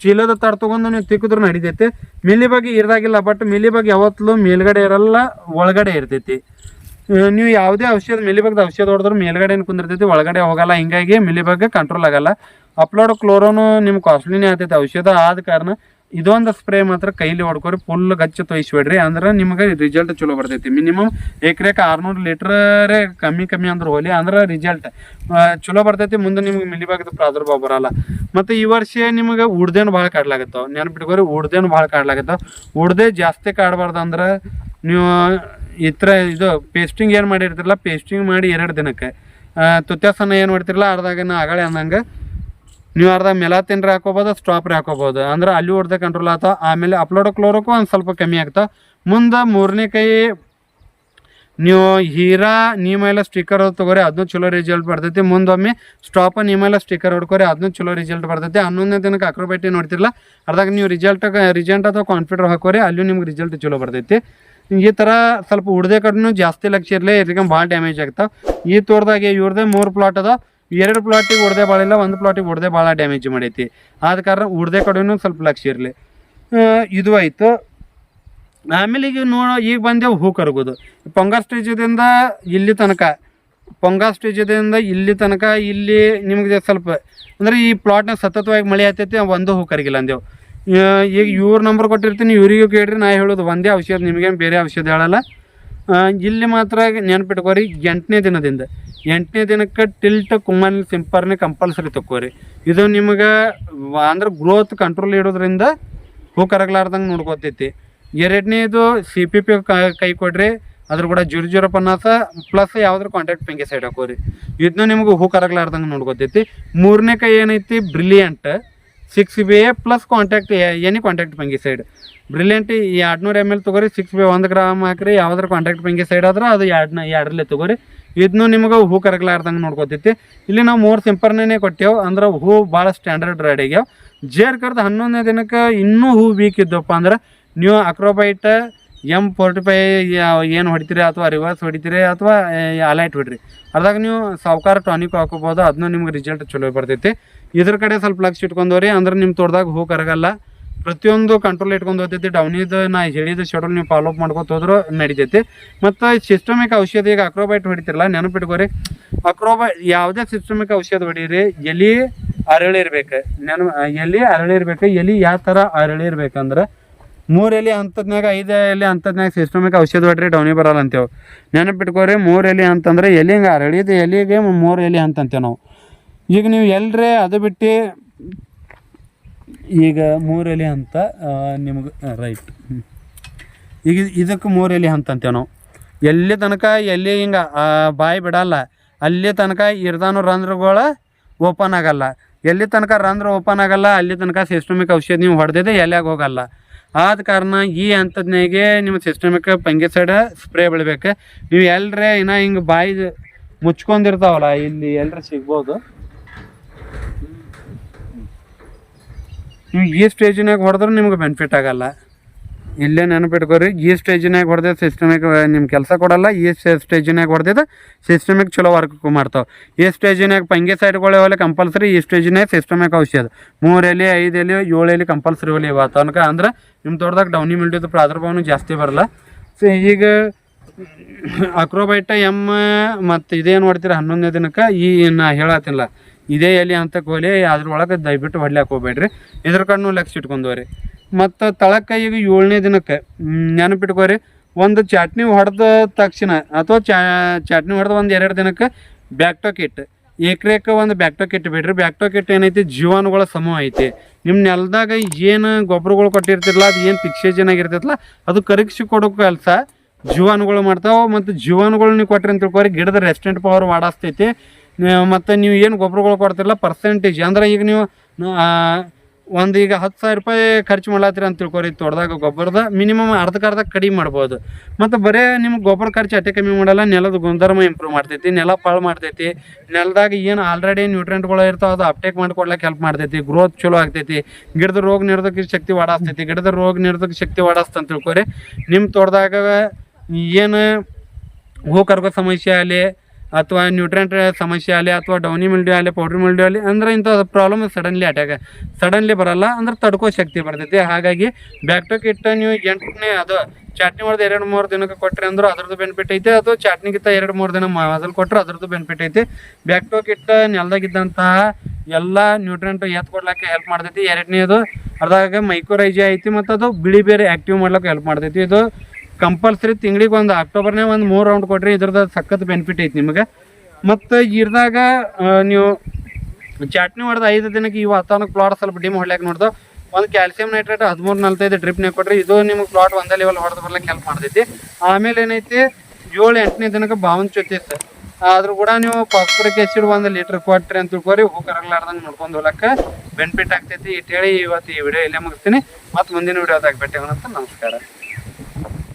ಚೀಲದ ತಡ ತೊಗೊಂಡು ನೀವು ತಿಕ್ಕಿದ್ರು ನಡಿತೈತಿ. ಬಗ್ಗೆ ಇರ್ದಾಗಿಲ್ಲ ಬಟ್ ಮಿಲಿಬಾಗ್ ಯಾವತ್ತೂ ಮೇಲ್ಗಡೆ ಇರಲ್ಲ, ಒಳಗಡೆ ಇರ್ತೈತಿ. ನೀವು ಯಾವುದೇ ಔಷಧ ಮಿಲಿಬಾಗ್ದ ಔಷಧ ಹೊಡೆದ್ರೆ ಮೇಲ್ಗಡೆ ಕುಂದಿರ್ತೈತಿ, ಒಳಗಡೆ ಹೋಗಲ್ಲ, ಹಿಂಗಾಗಿ ಮಿಲಿಬಾಗ್ ಕಂಟ್ರೋಲ್ ಆಗಲ್ಲ. ಅಪ್ಲೋಡ್ ಕ್ಲೋರೋನು ನಿಮ್ಗೆ ಕಾಸ್ಟ್ಲಿನೇ ಆಗ್ತೈತಿ, ಔಷಧ ಆದ ಕಾರಣ. ಇದೊಂದು ಸ್ಪ್ರೇ ಮಾತ್ರ ಕೈಲಿ ಹೊಡ್ಕೊರಿ ಫುಲ್ ಗಚ್ಚ ತೊಯ್ಸ್ಬೇಡ್ರಿ. ಅಂದ್ರೆ ನಿಮಗೆ ರಿಸಲ್ಟ್ ಚಲೋ ಬರ್ತೈತಿ. ಮಿನಿಮಮ್ ಎಕರೆಗೆ ಆರ್ನೂರು ಲೀಟ್ರೇ ಕಮ್ಮಿ ಕಮ್ಮಿ ಅಂದ್ರೆ ಹೋಲಿ, ಅಂದ್ರೆ ರಿಸಲ್ಟ್ ಚಲೋ ಬರ್ತೈತಿ. ಮುಂದೆ ನಿಮ್ಗೆ ಮಿಲಿಬಾಗದ ಪ್ರಾದುರ್ಭಾವ ಬರಲ್ಲ. ಮತ್ತು ಈ ವರ್ಷ ನಿಮಗೆ ಉಡ್ದೇನು ಭಾಳ ಕಾಡ್ಲಾಗತ್ತಾವ. ನೆನ್ಪಿಟ್ಕೋರಿ, ಉಡ್ದೇನು ಭಾಳ ಕಾಡ್ಲಾಗತ್ತಾವ. ಉಡ್ದೆ ಜಾಸ್ತಿ ಕಾಡಬಾರ್ದು ಅಂದ್ರೆ ನೀವು ಈ ಥರ ಇದು ಪೇಸ್ಟಿಂಗ್ ಏನು ಮಾಡಿರ್ತಿರಲ್ಲ ಪೇಸ್ಟಿಂಗ್ ಮಾಡಿ ಎರಡು ದಿನಕ್ಕೆ. ತುತ್ಯಾಸನ ಏನು ಮಾಡ್ತಿರಲ್ಲ ಅರ್ಧಾಗ ಆಗಳೆ ಅಂದಂಗೆ ನೀವು ಅರ್ಧ ಮೆಲಾತಿನ್ರಿ ಹಾಕೋಬೋದು ಸ್ಟಾಪ್ರಿ ಹಾಕೋಬೋದು. ಅಂದ್ರೆ ಅಲ್ಲಿ ಹೊಡೆದ ಕಂಟ್ರೋಲ್ ಆತ, ಆಮೇಲೆ ಅಪ್ಲೋಡ್ ಕ್ಲೋರಕ್ಕೂ ಒಂದು ಸ್ವಲ್ಪ ಕಮ್ಮಿ ಆಗ್ತಾವ ಮುಂದೆ ಮೂರನೇ ಕೈ ನೀವು ಹೀರಾ ನೀಮೆಲ್ಲ ಸ್ಟಿಕ್ಕರ್ ತೊಗೋರಿ ಅದನ್ನೂ ಚಲೋ ರಿಸಲ್ಟ್ ಬರ್ತೈತಿ. ಮುಂದೊಮ್ಮೆ ಸ್ಟಾಪ ಮೇಲೆ ಸ್ಟಿಕ್ಕರ್ ಹೊಡ್ಕೊರಿ ಅದನ್ನೂ ಚಲೋ ರಿಸಲ್ಟ್ ಬರ್ತೈತಿ. ಹನ್ನೊಂದನೇ ದಿನಕ್ಕೆ ಅಕ್ರೋಬೈಟಿ ನೋಡ್ತಿರಲ್ಲ ಅರ್ಧಾಗ ನೀವು ರಿಸಲ್ಟ್ ರಿಸಲ್ಟ್ ಅಥವಾ ಕಾನ್ಫಿಡರ್ ಹಾಕೋರಿ ಅಲ್ಲೂ ನಿಮ್ಗೆ ರಿಸಲ್ಟ್ ಚಲೋ ಬರ್ತೈತಿ. ಈ ಥರ ಸ್ವಲ್ಪ ಉಡ್ದೆ ಕಡೆನೂ ಜಾಸ್ತಿ ಲಕ್ಷ ಇರಲಿ ಇದಕ್ಕೆ ಭಾಳ ಡ್ಯಾಮೇಜ್ ಆಗ್ತಾವೆ. ಈ ತೋಟದಾಗೆ ಇವ್ರದೇ ಮೂರು ಪ್ಲಾಟ್ ಅದ ಎರಡು ಪ್ಲಾಟಿಗೆ ಹೊಡೆದೇ ಭಾಳ ಇಲ್ಲ, ಒಂದು ಪ್ಲಾಟಿಗೆ ಉಡ್ದೆ ಭಾಳ ಡ್ಯಾಮೇಜ್ ಮಾಡೈತಿ. ಆದ ಕಾರಣ ಉಡ್ದೆ ಕಡೆನೂ ಸ್ವಲ್ಪ ಲಕ್ಷ ಇರಲಿ. ಇದು ಆಯಿತು. ಆಮೇಲೆ ಈಗ ನೋಡೋ, ಈಗ ಬಂದೆವು ಹೂ ಕರಗೋದು. ಪೊಂಗ ಸ್ಟೇಜದಿಂದ ಇಲ್ಲಿ ತನಕ, ಪೊಂಗ ಸ್ಟೇಜದಿಂದ ಇಲ್ಲಿ ತನಕ ಇಲ್ಲಿ ನಿಮಗೆ ಸ್ವಲ್ಪ, ಅಂದರೆ ಈ ಪ್ಲಾಟ್ನ ಸತತವಾಗಿ ಮಳೆ ಆಗ್ತೈತಿ ಒಂದು ಹೂ ಕರಗಿಲ್ಲ ಅಂದೆವು. ಈಗ ಇವ್ರ ನಂಬರ್ ಕೊಟ್ಟಿರ್ತೀನಿ, ಇವರಿಗೂ ಕೇಳಿರಿ, ನಾ ಹೇಳೋದು ಒಂದೇ ಔಷಧ, ನಿಮಗೇನು ಬೇರೆ ಔಷಧ ಹೇಳಲ್ಲ. ಇಲ್ಲಿ ಮಾತ್ರ ನೆನಪಿಟ್ಕೋರಿ, ಎಂಟನೇ ದಿನದಿಂದ. ಎಂಟನೇ ದಿನಕ್ಕೆ ಟಿಲ್ಟ್ ಕುಮ್ಮನ್ ಸಿಂಪರ್ನೆ ಕಂಪಲ್ಸರಿ ತಕ್ಕೋರಿ. ಇದು ನಿಮಗೆ ಅಂದ್ರೆ ಗ್ರೋತ್ ಕಂಟ್ರೋಲ್ ಇಡೋದ್ರಿಂದ ಹೂ ಕರಗ್ಲಾರ್ದಂಗೆ ನೋಡ್ಕೋತೈತಿ. ಎರಡನೇದು ಸಿ ಪಿ ಪಿ ಕೈ ಕೊಡ್ರಿ, ಅದ್ರ ಕೂಡ ಜೀರೋ ಜೀರೋ ಪನ್ನಾಸ ಪ್ಲಸ್ ಯಾವ್ದ್ರ ಕಾಂಟ್ಯಾಕ್ಟ್ ಪಿಂಗೆ ಸೈಡ್ ಹಾಕೋರಿ. ಇದನ್ನು ನಿಮ್ಗೆ ಹೂ ಕರಗ್ಲಾರ್ದಂಗೆ ನೋಡ್ಕೊತೈತಿ. ಮೂರನೇ ಕೈ ಏನೈತಿ brilliant six B A plus contact any contact ಪಂಗಿ side brilliant ಈ ಎರಡ್ನೂರು ಎಂ ಎಲ್ ತೊಗೋರಿ ಸಿಕ್ಸ್ ಬಿ ಒಂದು ಗ್ರಾಮ್ ಹಾಕ್ರಿ, ಯಾವ್ದಾರ ಕಾಂಟ್ಯಾಕ್ಟ್ ಪಂಗಿ ಸೈಡ್ ಆದ್ರೆ ಅದು ಎರಡ್ನ ಎರಡರಲ್ಲಿ ತೊಗೋರಿ. ಇದನ್ನು ನಿಮ್ಗೆ ಹೂ ಕರಗ್ಲಾರ್ದಂಗೆ ನೋಡ್ಕೊತೈತಿ ಇಲ್ಲಿ ನಾವು ಮೂರು ಸಿಂಪರ್ನೇ ಕೊಟ್ಟೇವು, ಅಂದ್ರೆ ಹೂ ಭಾಳ ಸ್ಟ್ಯಾಂಡರ್ಡ್ ರೆಡಿ ಆಗ್ಯಾವ ಜೇರ್ ಕರ್ದು ಹನ್ನೊಂದನೇ ದಿನಕ್ಕೆ ಇನ್ನೂ ಹೂ ವೀಕ್ ಅಂದ್ರೆ ನೀವು ಅಕ್ರೋಬೈಟ್ ಎಂ ಫೋರ್ಟಿ ಫೈ ಏನು ಹೊಡಿತೀರಿ ಅಥವಾ ರಿವರ್ಸ್ ಹೊಡಿತೀರಿ ಅಥವಾ ಅಲೈಟ್ ಹೊಡ್ರಿ ಅದಾಗ ನೀವು ಸಾವುಕಾರ ಟಾನಿಕ್ ಹಾಕೋಬೋದು ಅದನ್ನು ನಿಮ್ಗೆ ರಿಸಲ್ಟ್ ಚಲೋ ಬರ್ತೈತಿ. ಇದ್ರ ಕಡೆ ಸ್ವಲ್ಪ ಲಕ್ಷ ಇಟ್ಕೊಂಡವ್ರಿ. ಅಂದ್ರೆ ನಿಮ್ಮ ತೋಟದಾಗ ಹೂ ಕರಗಲ್ಲ. ಪ್ರತಿಯೊಂದು ಕಂಟ್ರೋಲ್ ಇಟ್ಕೊಂಡು ಹೋಗ್ತೈತಿ. ಡೌನಿದು ನಾ ಹೇಳಿದ ಶೆಡ್ಯೂಲ್ ನೀವು ಫಾಲೋ ಅಪ್ ಮಾಡ್ಕೊತ ಹೋದ್ರು ನಡಿತೈತಿ. ಮತ್ತು ಸಿಸ್ಟಮಿಕ್ ಔಷಧಿ ಈಗ ಅಕ್ರೋಬೈಟ್ ಹೊಡಿತಿರಲ್ಲ, ನೆನಪಿಟ್ಕೋರಿ. ಅಕ್ರೋಬೈ ಯಾವುದೇ ಸಿಸ್ಟಮಿಕ್ ಔಷಧ ಹೊಡೀರಿ, ಎಲಿ ಅರಳಿರ್ಬೇಕು ನೆನ ಎಲಿ ಅರಳಿರ್ಬೇಕು ಎಲಿ ಯಾವ ಥರ ಅರಳಿರ್ಬೇಕಂದ್ರೆ ಮೂರು ಎಲೆ ಅಂಥದ್ನಾಗ ಐದು ಎಲೆ ಅಂಥದ್ನಾಗ ಸಿಸ್ಟಮಿಕ್ ಔಷಧ ಹೊಡ್ರಿ ಡೌನಿ ಬರಲ್ಲ ಅಂತೇವೆ ನೆನಪಿಟ್ಕೋರಿ, ಮೂರು ಎಲೆ ಅಂತಂದ್ರೆ ಎಲೆ ಹಿಂಗೆ ಅರಳಿದ ಎಲೆಗೆ ಮೂರು ಎಲೆ ಅಂತಂತೇವೆ ನಾವು. ಈಗ ನೀವು ಎಲ್ಲರೇ ಅದು ಬಿಟ್ಟು ಈಗ ಮೂರೆಲೆ ಅಂತ ನಿಮಗೆ ರೈಟ್ ಈಗ ಇದಕ್ಕೆ ಮೂರೆಲೆ ಅಂತ ಅಂತೇವೆ ನಾವು. ಎಲ್ಲಿ ತನಕ, ಎಲ್ಲಿ ಹಿಂಗೆ ಬಾಯಿ ಬಿಡಲ್ಲ. ಅಲ್ಲಿ ತನಕ ಇರ್ದಾನು ರಂಧ್ರಗಳು ಓಪನ್ ಆಗಲ್ಲ. ಎಲ್ಲಿ ತನಕ ರಂಧ್ರ ಓಪನ್ ಆಗಲ್ಲ, ಅಲ್ಲಿ ತನಕ ಸಿಸ್ಟಮಿಕ್ ಔಷಧ ನೀವು ಹೊಡೆದಿದೆ, ಎಲ್ಯಾಗ ಹೋಗಲ್ಲ. ಆದ ಕಾರಣ ಈ ಹಂತದ್ನಾಗೆ ನಿಮ್ಮ ಸಿಸ್ಟಮಿಕ್ ಪಂಗಿಸೈಡ್ ಸ್ಪ್ರೇ ಬೀಳ್ಬೇಕು ನೀವು ಎಲ್ಲರೇ ಇನ್ನೂ ಹಿಂಗೆ ಬಾಯಿ ಮುಚ್ಕೊಂಡಿರ್ತಾವಲ್ಲ, ಇಲ್ಲಿ ಎಲ್ಲರೂ ಸಿಗ್ಬೋದು. ನೀವು ಈ ಸ್ಟೇಜಿನಾಗ ಹೊಡೆದ್ರೆ ನಿಮ್ಗೆ ಬೆನಿಫಿಟ್ ಆಗಲ್ಲ. ಇಲ್ಲೇ ನೆನಪಿಟ್ಕೋರಿ, ಈ ಸ್ಟೇಜಿನಾಗ ಹೊಡೆದ ಸಿಸ್ಟಮಿಕ್ ನಿಮ್ಮ ಕೆಲಸ ಕೊಡಲ್ಲ, ಈ ಸ್ಟೇಜಿನಾಗ ಹೊಡೆದಿದ್ದು ಸಿಸ್ಟಮಿಕ್ ಚಲೋ ವರ್ಕ್ ಮಾಡ್ತಾವೆ. ಈ ಸ್ಟೇಜಿನಾಗ ಪಂಗೆ ಸೈಡ್ಗಳೇ ಒಲೆ ಕಂಪಲ್ಸರಿ ಈ ಸ್ಟೇಜಿನಾಗ ಸಿಸ್ಟಮಿಕ್ ಔಷಧ. ಮೂರು ಎಲೆ, ಐದು ಎಲೆ, ಏಳು ಕಂಪಲ್ಸರಿ ಒಲೆ ಇವ. ತನಕ ಅಂದ್ರೆ ನಿಮ್ಮ ತೋಟದಾಗ ಡೌನಿ ಮಿಲ್ಟಿದ್ದು ಪ್ರಾದುರ್ಭಾವನೂ ಜಾಸ್ತಿ ಬರಲ್ಲ. ಸೊ ಈಗ ಅಕ್ರೋಬೈಟ ಎಮ್ಮ ಮತ್ತು ಇದೇನು ಮಾಡ್ತೀರಾ ಹನ್ನೊಂದನೇ ದಿನಕ್ಕೆ? ಈ ನಾ ಹೇಳತ್ತಿಲ್ಲ. ಇದೇ ಎಲೆ ಅಂತ ಕೋಲಿ, ಅದ್ರೊಳಗೆ ದಯವಿಟ್ಟು ಹೊಡ್ಲಿಕ್ಕೆ ಹೋಗ್ಬೇಡ್ರಿ. ಇದ್ರ ಕಣ್ಣು ಲಕ್ಷ ಇಟ್ಕೊಂಡವ್ರಿ. ಮತ್ತು ತಳಕ್ಕೆ ಈಗ ಏಳನೇ ದಿನಕ್ಕೆ ನೆನಪಿಟ್ಕೋರಿ, ಒಂದು ಚಟ್ನಿ ಹೊಡೆದ ತಕ್ಷಣ, ಅಥವಾ ಚಟ್ನಿ ಹೊಡೆದ ಒಂದು ಎರಡು ದಿನಕ್ಕೆ ಬ್ಯಾಕ್ಟೋ ಕಿಟ್ ಎಕರೆಕ್ಕೆ ಒಂದು ಬ್ಯಾಕ್ಟೋ ಕಿಟ್ ಬಿಡ್ರಿ. ಬ್ಯಾಕ್ಟೋ ಕಿಟ್ ಏನೈತಿ? ಜೀವಾಣುಗಳ ಸಮೂಹ ಐತಿ. ನಿಮ್ಮ ನೆಲದಾಗ ಏನು ಗೊಬ್ಬರಗಳು ಕೊಟ್ಟಿರ್ತಿರಲ್ಲ ಅದು ಏನು ಫಿಕ್ಸೇಜನ್ ಆಗಿರ್ತೈತಲ್ಲ ಅದು ಕರಗಿಸಿ ಕೊಡೋ ಕೆಲಸ ಜೀವಾಣುಗಳು ಮಾಡ್ತಾವೆ, ಮತ್ತು ಜೀವಾಣುಗಳು ನೀವು ಕೊಟ್ರಿ ಅಂತ ತಿಳ್ಕೊರಿ, ಗಿಡದ ರೆಸ್ಟೆಂಟ್ ಪವರ್ ವಾಡಸ್ತೈತಿ. ಮತ್ತು ನೀವು ಏನು ಗೊಬ್ಬರಗಳು ಕೊಡ್ತಿರಲ್ಲ ಪರ್ಸೆಂಟೇಜ್ ಅಂದ್ರೆ ಈಗ ನೀವು ಒಂದು ಈಗ ಹತ್ತು ಸಾವಿರ ರೂಪಾಯಿ ಖರ್ಚು ಮಾಡ್ಲಾತ್ರಿ ಅಂತ ತಿಳ್ಕೊರಿ ತೋಟದಾಗ ಗೊಬ್ಬರದ. ಮಿನಿಮಮ್ ಅರ್ಧಕ್ಕೆ ಅರ್ಧ ಕಡಿಮೆ ಮಾಡ್ಬೋದು. ಮತ್ತು ಬರೇ ನಿಮ್ಗೆ ಗೊಬ್ಬರ ಖರ್ಚು ಅಟ್ಟೆ ಕಮ್ಮಿ ಮಾಡಲ್ಲ, ನೆಲದ ಗುಣಧರ್ಮ ಇಂಪ್ರೂವ್ ಮಾಡ್ತೈತಿ, ನೆಲ ಪಾಳು ಮಾಡ್ತೈತಿ, ನೆಲದಾಗ ಏನು ಆಲ್ರೆಡಿ ನ್ಯೂಟ್ರೆಂಟ್ಗಳು ಇರ್ತಾವೆ ಅದು ಅಪ್ಟೇಕ್ ಮಾಡ್ಕೊಡ್ಲಿಕ್ಕೆ ಹೆಲ್ಪ್ ಮಾಡ್ತೈತಿ ಗ್ರೋತ್ ಚಲೋ ಆಗ್ತೈತಿ, ಗಿಡದ ರೋಗ ನಿರೋಧಕ ಶಕ್ತಿ ವಾಡಾಸ್ತೈತಿ, ಗಿಡದ ರೋಗ ನಿರೋಧಕ ಶಕ್ತಿ ಅಂತ ತಿಳ್ಕೊರಿ. ನಿಮ್ಮ ತೋಟದಾಗ ಏನು ಹೂ ಕರ್ಗೋ ಸಮಸ್ಯೆ ಆಗಲಿ ಅಥವಾ ನ್ಯೂಟ್ರೆಂಟ್ ಸಮಸ್ಯೆ ಆಗಲಿ ಅಥವಾ ಡೌನಿ ಮಿಲ್ಡಿ ಆಗಲಿ ಪೌಡ್ರ್ ಮಿಲ್ಡಿ ಆಗಲಿ, ಅಂದ್ರೆ ಇಂಥ ಪ್ರಾಬ್ಲಮ್ ಸಡನ್ಲಿ ಅಟ್ಯಾಕ್ ಸಡನ್ಲಿ ಬರಲ್ಲ, ಅಂದ್ರೆ ತಡ್ಕೋ ಶಕ್ತಿ ಬರ್ತೈತಿ. ಹಾಗಾಗಿ ಬ್ಯಾಕ್ಟೋ ಕಿಟ್ ನೀವು ಎಂಟನೇ ಅದು ಚಟ್ನಿ ಹೊಡೆದು ಎರಡು ಮೂರು ದಿನಕ್ಕೆ ಕೊಟ್ಟರೆ ಅಂದ್ರೆ ಅದ್ರದ್ದು ಬೆನಿಫಿಟ್ ಐತೆ. ಅಥವಾ ಚಟ್ನಿಗಿಂತ ಎರಡು ಮೂರು ದಿನ ಮೊದಲು ಕೊಟ್ಟರೆ ಅದ್ರದ್ದು ಬೆನಿಫಿಟ್ ಐತಿ. ಬ್ಯಾಕ್ಟೋ ಕಿಟ್ ನೆಲದಾಗಿದ್ದಂತಹ ಎಲ್ಲ ನ್ಯೂಟ್ರೆಂಟ್ ಎತ್ ಕೊಡ್ಲಿಕ್ಕೆ ಹೆಲ್ಪ್ ಮಾಡ್ತೈತಿ. ಎರಡನೇದು ಅದಾಗ ಮೈಕೋರೈಜಿ ಐತಿ ಮತ್ತು ಅದು ಬಿಳಿ ಬೇರೆ ಆ್ಯಕ್ಟಿವ್ ಮಾಡ್ಲಿಕ್ಕೆ ಹೆಲ್ಪ್ ಮಾಡ್ತೈತಿ. ಇದು ಕಂಪಲ್ಸರಿ ತಿಂಗಳಿಗೆ ಒಂದು ಅಕ್ಟೋಬರ್ನೇ ಒಂದು ಮೂರು ರೌಂಡ್ ಕೊಡ್ರಿ ಇದ್ರದ್ದು ಸಖತ್ ಬೆನಿಫಿಟ್ ಐತಿ ನಿಮಗೆ. ಮತ್ತು ಇರ್ದಾಗ ನೀವು ಚಟ್ನಿ ಹೊಡೆದು ಐದು ದಿನಕ್ಕೆ ಈ ವಾತಾವರಣಕ್ಕೆ ಪ್ಲಾಟ್ ಸ್ವಲ್ಪ ಡಿಮ್ ಹೊಡ್ಲಿಕ್ಕೆ ನೋಡ್ದು. ಒಂದು ಕ್ಯಾಲ್ಸಿಯಂ ನೈಟ್ರೇಟ್ ಹದಿಮೂರು ನಲ್ವತ್ತೈದು ಡ್ರಿಪ್ನೇ ಕೊಡ್ರಿ ಇದು ನಿಮ್ಗೆ ಪ್ಲಾಟ್ ಒಂದೇ ಲೆವೆಲ್ ಹೊಡೆದು ಬರ್ಲಿಕ್ಕೆ ಹೆಲ್ಪ್ ಮಾಡ್ತೈತಿ. ಆಮೇಲೆ ಏನೈತಿ? ಏಳು ಎಂಟನೇ ದಿನಕ್ಕೆ ಬಾವನ್ ಜೊತೆ ಸರ್ ಆದ್ರೂ ಕೂಡ ನೀವು ಫಾಸ್ಫರಿಕ್ ಆಸಿಡ್ ಒಂದು ಲೀಟ್ರ್ ಕೊಟ್ರಿ ಅಂತ ತಿಳ್ಕೊರಿ ಹೂ ಕರಗ್ಲಾರ್ದಂಗೆ ನೋಡ್ಕೊಂಡು ಹೋಗಕ್ಕೆ ಬೆನಿಫಿಟ್ ಆಗ್ತೈತಿ. ಇಟ್ಟು ಹೇಳಿ ಇವತ್ತು ಈ ವಿಡಿಯೋ ಇಲ್ಲೇ ಮುಗಿಸ್ತೀನಿ. ಮತ್ತು ಮುಂದಿನ ವಿಡಿಯೋದಾಗ ಭೇಟಿ ನಮಸ್ಕಾರ.